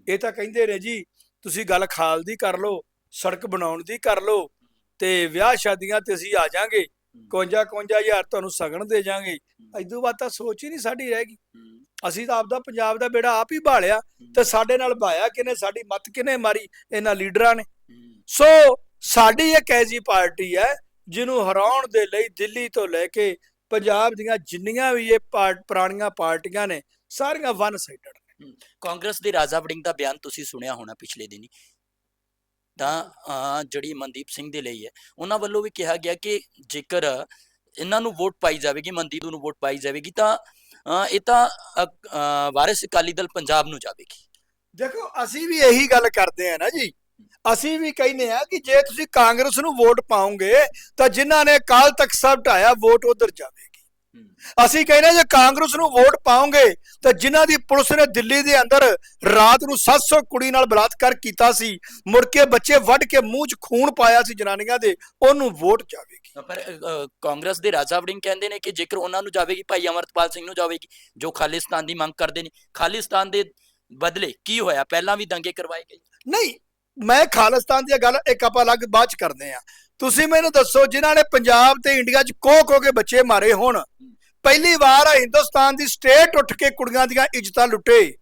ਇਹ ਤਾਂ ਕਹਿੰਦੇ ਨੇ ਜੀ ਤੁਸੀਂ ਗੱਲ ਖਾਲ ਦੀ ਕਰ ਲਓ ਸੜਕ ਬਣਾਉਣ ਦੀ ਕਰ ਲਓ ਤੇ ਵਿਆਹ ਸ਼ਾਦੀਆਂ ਤੇ ਅਸੀਂ ਆ ਜਾਾਂਗੇ 51 51000 ਤੁਹਾਨੂੰ ਸਗਣ ਦੇ ਜਾਾਂਗੇ ਐਦੂ ਬਾਤ ਤਾਂ ਸੋਚ ਹੀ ਨਹੀਂ ਸਾਡੀ ਰਹਿ ਗਈ। ਅਸੀਂ ਤਾਂ ਆਪਦਾ ਪੰਜਾਬ ਦਾ ਬੇੜਾ ਆਪ ਹੀ ਭਾਲਿਆ ਤੇ ਸਾਡੇ ਨਾਲ ਭਾਇਆ ਕਿਨੇ ਸਾਡੀ ਮੱਤ ਕਿਨੇ ਮਾਰੀ ਇਹਨਾਂ ਲੀਡਰਾਂ ਨੇ। ਸੋ ਸਾਡੀ ਇੱਕ ਐਸੀ ਪਾਰਟੀ ਹੈ ਜਿਹਨੂੰ ਹਰਾਉਣ ਦੇ ਲਈ ਦਿੱਲੀ ਤੋਂ ਲੈ ਕੇ ਪੰਜਾਬ ਦੀਆਂ ਜਿੰਨੀਆਂ ਵੀ ਇਹ ਪਾਰਟ ਪੁਰਾਣੀਆਂ ਪਾਰਟੀਆਂ ਨੇ ਸਾਰੀਆਂ ਵਨ ਸਾਈਡਡ ਕਾਂਗਰਸ ਦੇ ਰਾਜਾ ਵੜਿੰਗ ਦਾ ਬਿਆਨ ਤੁਸੀਂ ਸੁਣਿਆ ਹੋਣਾ ਪਿਛਲੇ ਦਿਨੀ। ਤਾਂ ਜਿਹੜੀ ਮਨਦੀਪ ਸਿੰਘ ਦੇ ਲਈ ਹੈ, ਉਹਨਾਂ ਵੱਲੋਂ ਵੀ ਕਿਹਾ ਗਿਆ ਕਿ ਜੇਕਰ ਇਹਨਾਂ ਨੂੰ ਵੋਟ ਪਾਈ ਜਾਵੇਗੀ, ਮਨਦੀਪ ਨੂੰ ਵੋਟ ਪਾਈ ਜਾਵੇਗੀ, ਤਾਂ ਇਹ ਤਾਂ ਵਾਰਿਸ ਅਕਾਲੀ ਦਲ ਪੰਜਾਬ ਨੂੰ ਜਾਵੇਗੀ। ਦੇਖੋ, ਅਸੀਂ ਵੀ ਇਹੀ ਗੱਲ ਕਰਦੇ ਆ ਨਾ ਜੀ। ਅਸੀਂ ਵੀ ਕਹਿੰਦੇ ਆ ਕਿ ਜੇ ਤੁਸੀਂ ਕਾਂਗਰਸ ਨੂੰ ਵੋਟ ਪਾਓਗੇ, ਤਾਂ ਜਿਨ੍ਹਾਂ ਨੇ ਕਾਲ ਤੱਕ ਸਭ ਢਾਇਆ, ਵੋਟ ਉਧਰ ਜਾਵੇਗੀ। ਅਸੀਂ ਕਹਿੰਦੇ ਜੇ ਕਾਂਗਰਸ ਨੂੰ ਵੋਟ ਪਾਓਗੇ ਤਾਂ ਜਿਨ੍ਹਾਂ ਦੀ ਪੁਲਿਸ ਨੇ ਦਿੱਲੀ ਦੇ ਅੰਦਰ ਰਾਤ ਨੂੰ 700 ਕੁੜੀ ਨਾਲ ਬਲਾਤਕਾਰ ਕੀਤਾ ਸੀ ਮੁੜ ਕੇ ਬੱਚੇ ਵੱਢ ਕੇ ਮੂੰਹ 'ਚ ਖੂਨ ਪਾਇਆ ਸੀ ਜਨਾਨੀਆਂ ਦੇ ਉਹਨੂੰ ਵੋਟ ਜਾਵੇਗੀ। ਪਰ ਕਾਂਗਰਸ ਦੇ ਰਾਜਾ ਵੜਿੰਗ ਕਹਿੰਦੇ ਨੇ ਕਿ ਜੇਕਰ ਉਹਨਾਂ ਨੂੰ ਜਾਵੇਗੀ ਭਾਈ ਅਮਰਤਪਾਲ ਸਿੰਘ ਨੂੰ ਜਾਵੇਗੀ ਜੋ ਖਾਲਿਸਤਾਨ ਦੀ ਮੰਗ ਕਰਦੇ ਨੇ ਖਾਲਿਸਤਾਨ ਦੇ ਬਦਲੇ ਕੀ ਹੋਇਆ? ਪਹਿਲਾਂ ਵੀ ਦੰਗੇ ਕਰਵਾਏ ਗਏ। ਨਹੀਂ ਮੈਂ ਖਾਲਿਸਤਾਨ ਦੀ ਗੱਲ ਇੱਕ ਆਪਾਂ ਅਲੱਗ ਬਾਅਦ ਚ ਕਰਦੇ ਆ ਤੁਸੀਂ ਮੈਨੂੰ ਦੱਸੋ ਜਿਨ੍ਹਾਂ ਨੇ ਪੰਜਾਬ ਤੇ ਇੰਡੀਆ 'ਚ ਕੋਹ ਕੋਹ ਕੇ ਬੱਚੇ ਮਾਰੇ ਹੋਣ। ਪਹਿਲੀ ਵਾਰ ਆ ਹਿੰਦੁਸਤਾਨ ਦੀ ਸਟੇਟ ਉੱਠ ਕੇ ਕੁੜੀਆਂ ਦੀਆਂ ਇੱਜ਼ਤਾਂ ਲੁੱਟੇ।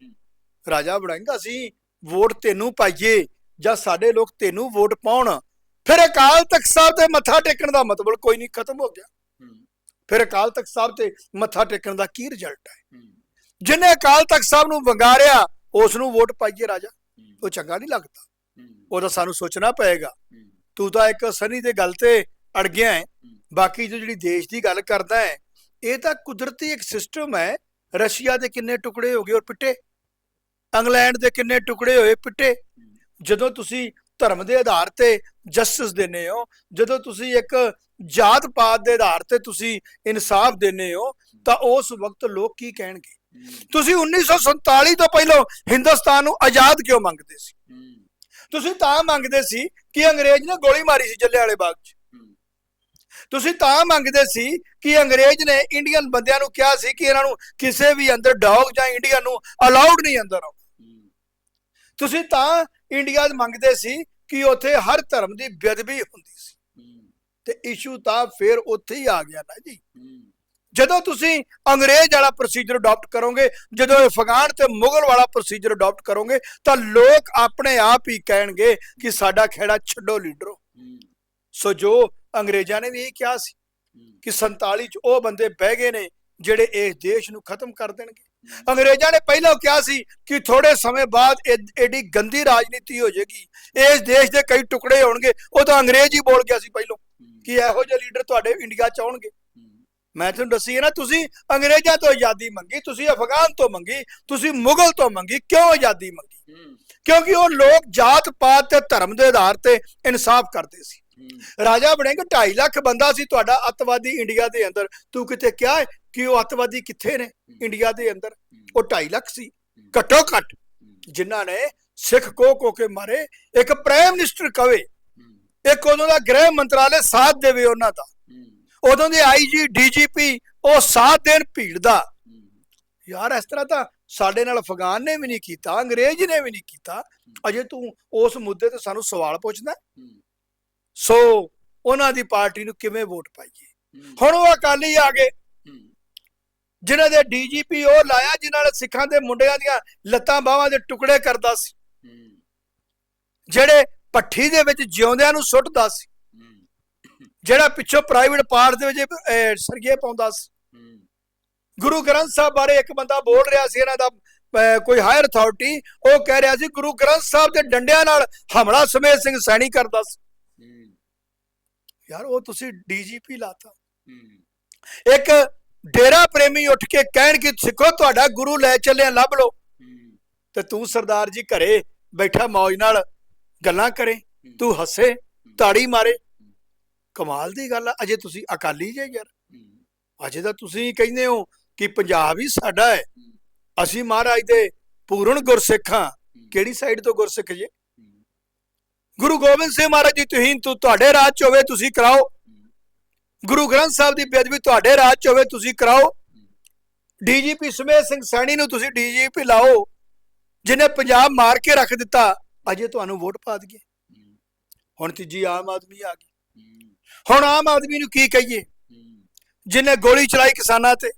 ਰਾਜਾ ਵੜਿੰਗ ਅਸੀਂ ਵੋਟ ਤੈਨੂੰ ਪਾਈਏ ਜਾਂ ਸਾਡੇ ਲੋਕ ਤੈਨੂੰ ਵੋਟ ਪਾਉਣ। ਫਿਰ ਅਕਾਲ ਤਖਤ ਸਾਹਿਬ ਤੇ ਮੱਥਾ ਟੇਕਣ ਦਾ ਮਤਲਬ ਕੋਈ ਨਹੀਂ ਖਤਮ ਹੋ ਗਿਆ। ਫਿਰ ਅਕਾਲ ਤਖਤ ਸਾਹਿਬ ਤੇ ਮੱਥਾ ਟੇਕਣ ਦਾ ਕੀ ਰਿਜ਼ਲਟ ਹੈ। ਜਿਹਨੇ ਅਕਾਲ ਤਖਤ ਸਾਹਿਬ ਨੂੰ ਵੰਗਾਰਿਆ ਉਸ ਨੂੰ ਵੋਟ ਪਾਈਏ ਰਾਜਾ। ਉਹ ਚੰਗਾ ਨਹੀਂ ਲੱਗਦਾ। ਉਹਦਾ ਸਾਨੂੰ ਸੋਚਣਾ ਪਏਗਾ। ਤੂੰ ਤਾਂ ਇੱਕ ਸਨੀ ਦੇ ਗੱਲ ਤੇ ਅੜ ਗਿਆ ਹੈ। ਬਾਕੀ ਜੋ ਜਿਹੜੀ ਦੇਸ਼ ਦੀ ਗੱਲ ਕਰਦਾ ਹੈ ਇਹ ਤਾਂ ਕੁਦਰਤੀ ਇੱਕ ਸਿਸਟਮ ਹੈ। ਰਸ਼ੀਆ ਦੇ ਕਿੰਨੇ ਟੁਕੜੇ ਹੋ ਗਏ ਔਰ ਪਿੱਟੇ। ਇੰਗਲੈਂਡ ਦੇ ਕਿੰਨੇ ਟੁਕੜੇ ਹੋਏ ਪਿੱਟੇ। ਜਦੋਂ ਤੁਸੀਂ ਧਰਮ ਦੇ ਆਧਾਰ ਤੇ ਜਸਟਿਸ ਦਿੰਦੇ ਹੋ ਜਦੋਂ ਤੁਸੀਂ ਇੱਕ ਜਾਤ ਪਾਤ ਦੇ ਆਧਾਰ ਤੇ ਤੁਸੀਂ ਇਨਸਾਫ ਦਿੰਦੇ ਹੋ ਤਾਂ ਉਸ ਵਕਤ ਲੋਕ ਕੀ ਕਹਿਣਗੇ? ਤੁਸੀਂ 1947 ਤੋਂ ਪਹਿਲਾਂ ਹਿੰਦੁਸਤਾਨ ਨੂੰ ਆਜ਼ਾਦ ਕਿਉਂ ਮੰਗਦੇ ਸੀ? ਤੁਸੀਂ ਤਾਂ ਮੰਗਦੇ ਸੀ ਕਿ ਅੰਗਰੇਜ਼ ਨੇ ਗੋਲੀ ਮਾਰੀ ਸੀ ਜੱਲਿਆਂਵਾਲੇ ਬਾਗ 'ਚ। ਤੁਸੀਂ ਤਾਂ ਮੰਗਦੇ ਸੀ ਕਿ ਅੰਗਰੇਜ਼ ਨੇ ਇੰਡੀਅਨ ਬੰਦਿਆਂ ਨੂੰ ਕਿਹਾ ਸੀ ਕਿ ਇਹਨਾਂ ਨੂੰ ਕਿਸੇ ਵੀ ਅੰਦਰ ਡੌਗ ਜਾਂ ਇੰਡੀਅਨ ਨੂੰ ਅਲਾਉਡ ਨਹੀਂ ਅੰਦਰ ਆਉਣ। ਤੁਸੀਂ ਤਾਂ ਇੰਡੀਆ 'ਚ ਮੰਗਦੇ ਸੀ ਕਿ ਉੱਥੇ ਹਰ ਧਰਮ ਦੀ ਬੇਅਦਬੀ ਹੁੰਦੀ ਸੀ। ਤੇ ਇਸ਼ੂ ਤਾਂ ਫਿਰ ਉੱਥੇ ਹੀ ਆ ਗਿਆ ਨਾ ਜੀ। ਜਦੋਂ ਤੁਸੀਂ ਅੰਗਰੇਜ਼ ਵਾਲਾ ਪ੍ਰੋਸੀਜਰ ਅਡਾਪਟ ਕਰੋਗੇ, ਜਦੋਂ ਅਫਗਾਨ ਤੇ ਮੁਗਲ ਵਾਲਾ ਪ੍ਰੋਸੀਜਰ ਅਡਾਪਟ ਕਰੋਗੇ, ਤਾਂ ਲੋਕ ਆਪਣੇ ਆਪ ਹੀ ਕਹਿਣਗੇ ਕਿ ਸਾਡਾ ਖੇੜਾ ਛੱਡੋ ਲੀਡਰੋ। ਸੋ ਜੋ ਅੰਗਰੇਜ਼ਾਂ ਨੇ ਵੀ ਇਹ ਕਿਹਾ ਸੀ ਕਿ 47 ਚ ਉਹ ਬੰਦੇ ਬਹਿ ਗਏ ਨੇ ਜਿਹੜੇ ਇਸ ਦੇਸ਼ ਨੂੰ ਖਤਮ ਕਰ ਦੇਣਗੇ। ਅੰਗਰੇਜ਼ਾਂ ਨੇ ਪਹਿਲਾਂ ਕਿਹਾ ਸੀ ਕਿ ਥੋੜੇ ਸਮੇਂ ਬਾਅਦ ਇਹ- ਐਡੀ ਗੰਦੀ ਰਾਜਨੀਤੀ ਹੋ ਜਾਏਗੀ, ਇਸ ਦੇਸ਼ ਦੇ ਕਈ ਟੁਕੜੇ ਹੋਣਗੇ। ਉਹ ਤਾਂ ਅੰਗਰੇਜ਼ ਹੀ ਬੋਲ ਗਿਆ ਸੀ ਪਹਿਲਾਂ ਕਿ ਇਹੋ ਜਿਹੇ ਲੀਡਰ ਤੁਹਾਡੇ ਇੰਡੀਆ ਚ ਆਉਣਗੇ। ਮੈਂ ਤੁਹਾਨੂੰ ਦੱਸੀ ਹੈ ਨਾ ਤੁਸੀਂ ਅੰਗਰੇਜ਼ਾਂ ਤੋਂ ਆਜ਼ਾਦੀ ਮੰਗੀ ਤੁਸੀਂ ਅਫਗਾਨ ਤੋਂ ਮੰਗੀ ਤੁਸੀਂ ਮੁਗਲ ਤੋਂ ਮੰਗੀ ਕਿਉਂ ਆਜ਼ਾਦੀ ਮੰਗੀ? ਕਿਉਂਕਿ ਉਹ ਲੋਕ ਜਾਤ ਪਾਤ ਤੇ ਧਰਮ ਦੇ ਆਧਾਰ ਤੇ ਇਨਸਾਫ ਕਰਦੇ ਸੀ। ਰਾਜਾ ਬਣੇਗਾ 2.5 ਲੱਖ ਬੰਦਾ ਸੀ ਤੁਹਾਡਾ ਅੱਤਵਾਦੀ ਇੰਡੀਆ ਦੇ ਅੰਦਰ। ਤੂੰ ਕਿਤੇ ਕਿਹਾ ਕਿ ਉਹ ਅੱਤਵਾਦੀ ਕਿੱਥੇ ਨੇ ਇੰਡੀਆ ਦੇ ਅੰਦਰ? ਉਹ 2.5 ਲੱਖ ਸੀ। ਘੱਟੋ ਘੱਟ ਜਿਨ੍ਹਾਂ ਨੇ ਸਿੱਖ ਕੋ ਕੋ ਕੇ ਮਾਰੇ ਇੱਕ ਪ੍ਰਾਈਮ ਮਿਨਿਸਟਰ ਕਵੇ ਇੱਕ ਉਦੋਂ ਦਾ ਗ੍ਰਹਿ ਮੰਤਰਾਲੇ ਸਾਥ ਦੇਵੇ ਉਹਨਾਂ ਦਾ। ਉਦੋਂ ਦੇ ਆਈਜੀ ਡੀਜੀਪੀ ਉਹ ਸਾਥ ਦੇਣ ਭੀੜ ਦਾ ਯਾਰ, ਇਸ ਤਰ੍ਹਾਂ ਤਾਂ ਸਾਡੇ ਨਾਲ ਅਫਗਾਨ ਨੇ ਵੀ ਨਹੀਂ ਕੀਤਾ, ਅੰਗਰੇਜ਼ ਨੇ ਵੀ ਨਹੀਂ ਕੀਤਾ। ਅਜੇ ਤੂੰ ਉਸ ਮੁੱਦੇ ਤੇ ਸਾਨੂੰ ਸਵਾਲ ਪੁੱਛਦਾ। ਸੋ ਉਹਨਾਂ ਦੀ ਪਾਰਟੀ ਨੂੰ ਕਿਵੇਂ ਵੋਟ ਪਾਈਏ? ਹੁਣ ਉਹ ਅਕਾਲੀ ਆ ਗਏ। ਜਿਨ੍ਹਾਂ ਦੇ ਡੀਜੀਪੀ ਉਹ ਲਾਇਆ, ਜਿਨ੍ਹਾਂ ਨੇ ਸਿੱਖਾਂ ਦੇ ਮੁੰਡਿਆਂ ਦੀਆਂ ਲੱਤਾਂ ਬਾਹਾਂ ਦੇ ਟੁਕੜੇ ਕਰਦਾ ਸੀ। ਜਿਹੜੇ ਪੱਠੀ ਦੇ ਵਿੱਚ ਜਿਉਂਦਿਆਂ ਨੂੰ ਸੁੱਟਦਾ ਸੀ। ਜਿਹੜਾ ਪਿੱਛੋਂ ਪ੍ਰਾਈਵੇਟ ਪਾਰਟ ਦੇ ਵਿੱਚ ਸਰਗੇ ਪਾਉਂਦਾ ਸੀ। ਗੁਰੂ ਗ੍ਰੰਥ ਸਾਹਿਬ ਬਾਰੇ ਇੱਕ ਬੰਦਾ ਬੋਲ ਰਿਹਾ ਸੀ ਇਹਨਾਂ ਦਾ ਕੋਈ ਹਾਇਰ ਅਥਾਰਟੀ ਉਹ ਕਹਿ ਰਿਹਾ ਸੀ ਗੁਰੂ ਗ੍ਰੰਥ ਸਾਹਿਬ ਦੇ ਡੰਡਿਆਂ ਨਾਲ ਹਮਲਾ ਸਮੇਤ ਸਿੰਘ ਸੈਣੀ ਕਰਦਾ ਸੀ। ਯਾਰ ਉਹ ਤੁਸੀਂ ਡੀਜੀਪੀ ਲਾਤਾ। ਇੱਕ ਡੇਰਾ ਪ੍ਰੇਮੀ ਉੱਠ ਕੇ ਕਹਿਣ ਕਿ ਸਿੱਖੋ ਤੁਹਾਡਾ ਗੁਰੂ ਲੈ ਚੱਲਿਆ ਲੱਭ ਲਓ। ਤੇ ਤੂੰ ਸਰਦਾਰ ਜੀ ਘਰੇ ਬੈਠਾ ਮौज ਨਾਲ ਗੱਲਾਂ ਕਰੇ ਤੂੰ ਹੱਸੇ ਤਾੜੀ ਮਾਰੇ। ਕਮਾਲ ਦੀ ਗੱਲ ਆ ਅਜੇ ਤੁਸੀਂ ਅਕਾਲੀ ਜੇ ਯਾਰ। ਅਜੇ ਤਾਂ ਤੁਸੀਂ ਕਹਿੰਦੇ ਹੋ ਕਿ ਪੰਜਾਬ ਹੀ ਸਾਡਾ ਹੈ। ਅਸੀਂ ਮਹਾਰਾਜ ਦੇ ਪੂਰਨ ਗੁਰਸਿੱਖਾਂ। ਕਿਹੜੀ ਸਾਈਡ ਤੋਂ ਗੁਰਸਿੱਖ ਜੇ? ਗੁਰੂ ਗੋਬਿੰਦ ਸਿੰਘ ਮਹਾਰਾਜ ਦੀ ਤੁਹੀਨ ਤੂੰ ਤੁਹਾਡੇ ਰਾਜ ਚ ਹੋਵੇ ਤੁਸੀਂ ਕਰਾਓ। ਗੁਰੂ ਗ੍ਰੰਥ ਸਾਹਿਬ ਦੀ ਬੇਅਦਬੀ ਤੁਹਾਡੇ ਰਾਜ ਚ ਹੋਵੇ ਤੁਸੀਂ ਕਰਾਓ। ਡੀਜੀਪੀ ਸੁਮੇਧ ਸਿੰਘ ਸੈਣੀ ਨੂੰ ਤੁਸੀਂ ਡੀਜੀਪੀ ਲਾਓ। ਜਿਹਨੇ ਪੰਜਾਬ ਮਾਰ ਕੇ ਰੱਖ ਦਿੱਤਾ ਅਜੇ ਤੁਹਾਨੂੰ ਵੋਟ ਪਾ ਦਈਏ। ਹੁਣ ਤੀਜੀ ਆਮ ਆਦਮੀ ਆ ਗਈ। ਹੁਣ ਆਮ ਆਦਮੀ ਨੂੰ ਕੀ ਕਹੀਏ? ਜਿਹਨੇ ਗੋਲੀ ਚਲਾਈ ਕਿਸਾਨਾਂ ਤੇ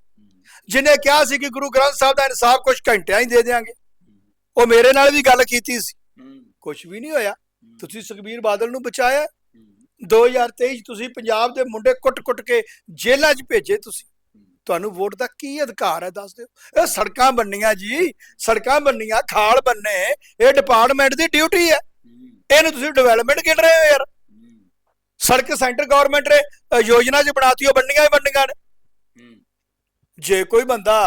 ਜਿਹਨੇ ਕਿਹਾ ਸੀ ਕਿ ਗੁਰੂ ਗ੍ਰੰਥ ਸਾਹਿਬ ਦਾ ਇਨਸਾਫ ਕੁਝ ਘੰਟਿਆਂ ਹੀ ਦੇ ਦੇਾਂਗੇ ਉਹ ਮੇਰੇ ਨਾਲ ਵੀ ਗੱਲ ਕੀਤੀ ਸੀ। ਕੁਝ ਵੀ ਨਹੀਂ ਹੋਇਆ। ਤੁਸੀਂ ਸੁਖਬੀਰ ਬਾਦਲ ਨੂੰ ਬਚਾਇਆ। 2023 ਚ ਤੁਸੀਂ ਪੰਜਾਬ ਦੇ ਮੁੰਡੇ ਕੁੱਟ-ਕੁੱਟ ਕੇ ਜੇਲ੍ਹਾਂ 'ਚ ਭੇਜੇ ਤੁਸੀਂ। ਤੁਹਾਨੂੰ ਵੋਟ ਦਾ ਕੀ ਅਧਿਕਾਰ ਹੈ ਦੱਸ ਦਿਓ। ਇਹ ਸੜਕਾਂ ਬੰਨੀਆਂ ਜੀ, ਸੜਕਾਂ ਬੰਨੀਆਂ ਖਾਲ ਬੰਨੇ ਇਹ ਡਿਪਾਰਟਮੈਂਟ ਦੀ ਡਿਊਟੀ ਹੈ। ਇਹਨੂੰ ਤੁਸੀਂ ਡਿਵੈਲਪਮੈਂਟ ਗਿਣ ਰਹੇ ਹੋ ਯਾਰ। ਸੜਕ ਸੈਂਟਰ ਗਵਰਨਮੈਂਟ ਨੇ ਯੋਜਨਾ ਚ ਬਣਾਤੀ ਉਹ ਬਣਨੀਆਂ ਹੀ ਬਣਨੀਆਂ ਨੇ। ਜੇ ਕੋਈ ਬੰਦਾ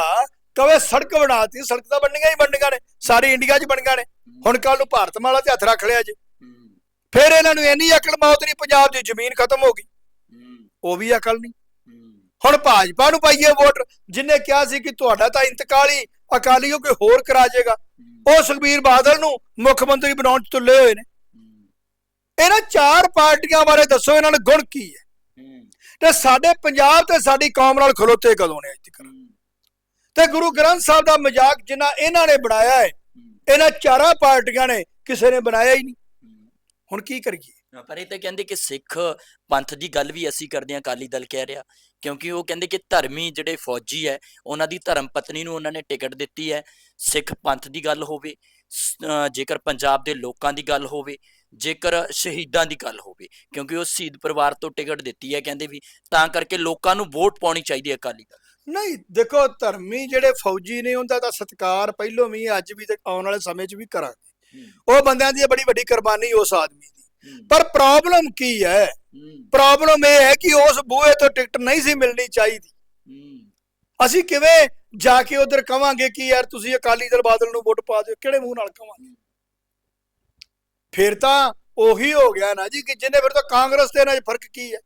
ਕਵੇ ਸੜਕ ਬਣਾਤੀ ਸੜਕ ਤਾਂ ਬਣਨੀਆਂ ਹੀ ਬਣਨੀਆਂ ਨੇ ਸਾਰੀ ਇੰਡੀਆ 'ਚ ਬਣਨੀਆਂ ਨੇ। ਹੁਣ ਕੱਲ ਨੂੰ ਭਾਰਤ ਮਾਲਾ ਤੇ ਹੱਥ ਰੱਖ ਲਿਆ ਜੀ। ਫਿਰ ਇਹਨਾਂ ਨੂੰ ਇੰਨੀ ਅਕਲ ਮੌਤ ਨਹੀਂ ਪੰਜਾਬ ਦੀ ਜ਼ਮੀਨ ਖਤਮ ਹੋ ਗਈ। ਉਹ ਵੀ ਅਕਲ ਨਹੀਂ। ਹੁਣ ਭਾਜਪਾ ਨੂੰ ਪਾਈਏ ਵੋਟ ਜਿਨੇ ਕਿਹਾ ਸੀ ਕਿ ਤੁਹਾਡਾ ਤਾਂ ਇੰਤਕਾਲ ਹੀ ਅਕਾਲੀ ਹੋ ਕੇ ਹੋਰ ਕਰਾ ਜਾਏਗਾ ਉਹ ਸੁਖਬੀਰ ਬਾਦਲ ਨੂੰ ਮੁੱਖ ਮੰਤਰੀ ਬਣਾਉਣ ਚ ਤੁੱਲੇ ਹੋਏ ਨੇ। ਇਹਨਾਂ ਚਾਰ ਪਾਰਟੀਆਂ ਬਾਰੇ ਦੱਸੋ ਇਹਨਾਂ ਦੇ ਗੁਣ ਕੀ ਹੈ। ਤੇ ਸਾਡੇ ਪੰਜਾਬ ਤੇ ਸਾਡੀ ਕੌਮ ਨਾਲ ਖਲੋਤੇ ਕਦੋਂ ਨੇ ਅੱਜ ਤੱਕ ਤੇ ਗੁਰੂ ਗ੍ਰੰਥ ਸਾਹਿਬ ਦਾ ਮਜ਼ਾਕ ਜਿੰਨਾ ਇਹਨਾਂ ਨੇ ਬਣਾਇਆ ਹੈ ਇਹਨਾਂ ਚਾਰਾਂ ਪਾਰਟੀਆਂ ਨੇ ਕਿਸੇ ਨੇ ਬਣਾਇਆ ਹੀ ਨਹੀਂ। ਹੁਣ ਕੀ ਕਰੀਏ? ਪਰ ਇਹ ਤਾਂ ਕਹਿੰਦੇ ਕਿ ਸਿੱਖ ਪੰਥ ਦੀ ਗੱਲ ਵੀ ਅਸੀਂ ਕਰਦੇ ਹਾਂ ਅਕਾਲੀ ਦਲ ਕਹਿ ਰਿਹਾ। ਕਿਉਂਕਿ ਉਹ ਕਹਿੰਦੇ ਕਿ ਧਰਮੀ ਜਿਹੜੇ ਫੌਜੀ ਹੈ ਉਹਨਾਂ ਦੀ ਧਰਮ ਪਤਨੀ ਨੂੰ ਉਹਨਾਂ ਨੇ ਟਿਕਟ ਦਿੱਤੀ ਹੈ। ਸਿੱਖ ਪੰਥ ਦੀ ਗੱਲ ਹੋਵੇ ਜੇਕਰ ਪੰਜਾਬ ਦੇ ਲੋਕਾਂ ਦੀ ਗੱਲ ਹੋਵੇ ਜੇਕਰ ਸ਼ਹੀਦਾਂ ਦੀ ਗੱਲ ਹੋਵੇ ਕਿਉਂਕਿ ਉਹ ਸ਼ਹੀਦ ਪਰਿਵਾਰ ਤੋਂ ਟਿਕਟ ਦਿੱਤੀ ਹੈ ਕਹਿੰਦੇ ਵੀ ਤਾਂ ਕਰਕੇ ਲੋਕਾਂ ਨੂੰ ਵੋਟ ਪਾਉਣੀ ਚਾਹੀਦੀ ਹੈ ਅਕਾਲੀ ਦਲ। ਨਹੀਂ ਦੇਖੋ ਧਰਮੀ ਜਿਹੜੇ ਫੌਜੀ ਨੇ ਉਹਦਾ ਤਾਂ ਸਤਿਕਾਰ ਪਹਿਲੋਂ ਵੀ ਅੱਜ ਵੀ ਤੇ ਆਉਣ ਵਾਲੇ ਸਮੇਂ 'ਚ ਵੀ ਕਰਾਂਗੇ। ਉਹ ਬੰਦਿਆਂ ਦੀ ਬੜੀ ਵੱਡੀ ਕੁਰਬਾਨੀ ਉਸ ਆਦਮੀ ਦੀ। ਪਰ ਪ੍ਰੋਬਲਮ ਕੀ ਹੈ? ਪ੍ਰੋਬਲਮ ਇਹ ਹੈ ਕਿ ਉਸ ਬੂਹੇ ਤੋਂ ਟਿਕਟ ਨਹੀਂ ਸੀ ਮਿਲਣੀ ਚਾਹੀਦੀ। ਅਸੀਂ ਕਿਵੇਂ ਜਾ ਕੇ ਉਧਰ ਕਵਾਂਗੇ ਕਿ ਯਾਰ ਤੁਸੀਂ ਅਕਾਲੀ ਦਲ ਬਾਦਲ ਨੂੰ ਵੋਟ ਪਾ ਦਿਓ? ਕਿਹੜੇ ਮੂੰਹ ਨਾਲ ਕਵਾਂਗੇ? ਫਿਰ ਤਾਂ ਉਹੀ ਹੋ ਗਿਆ ਨਾ ਜੀ ਕਿ ਜਿਹਨੇ ਫਿਰ ਤਾਂ ਕਾਂਗਰਸ ਤੇ ਨਾਲ ਫ਼ਰਕ ਕੀ ਹੈ?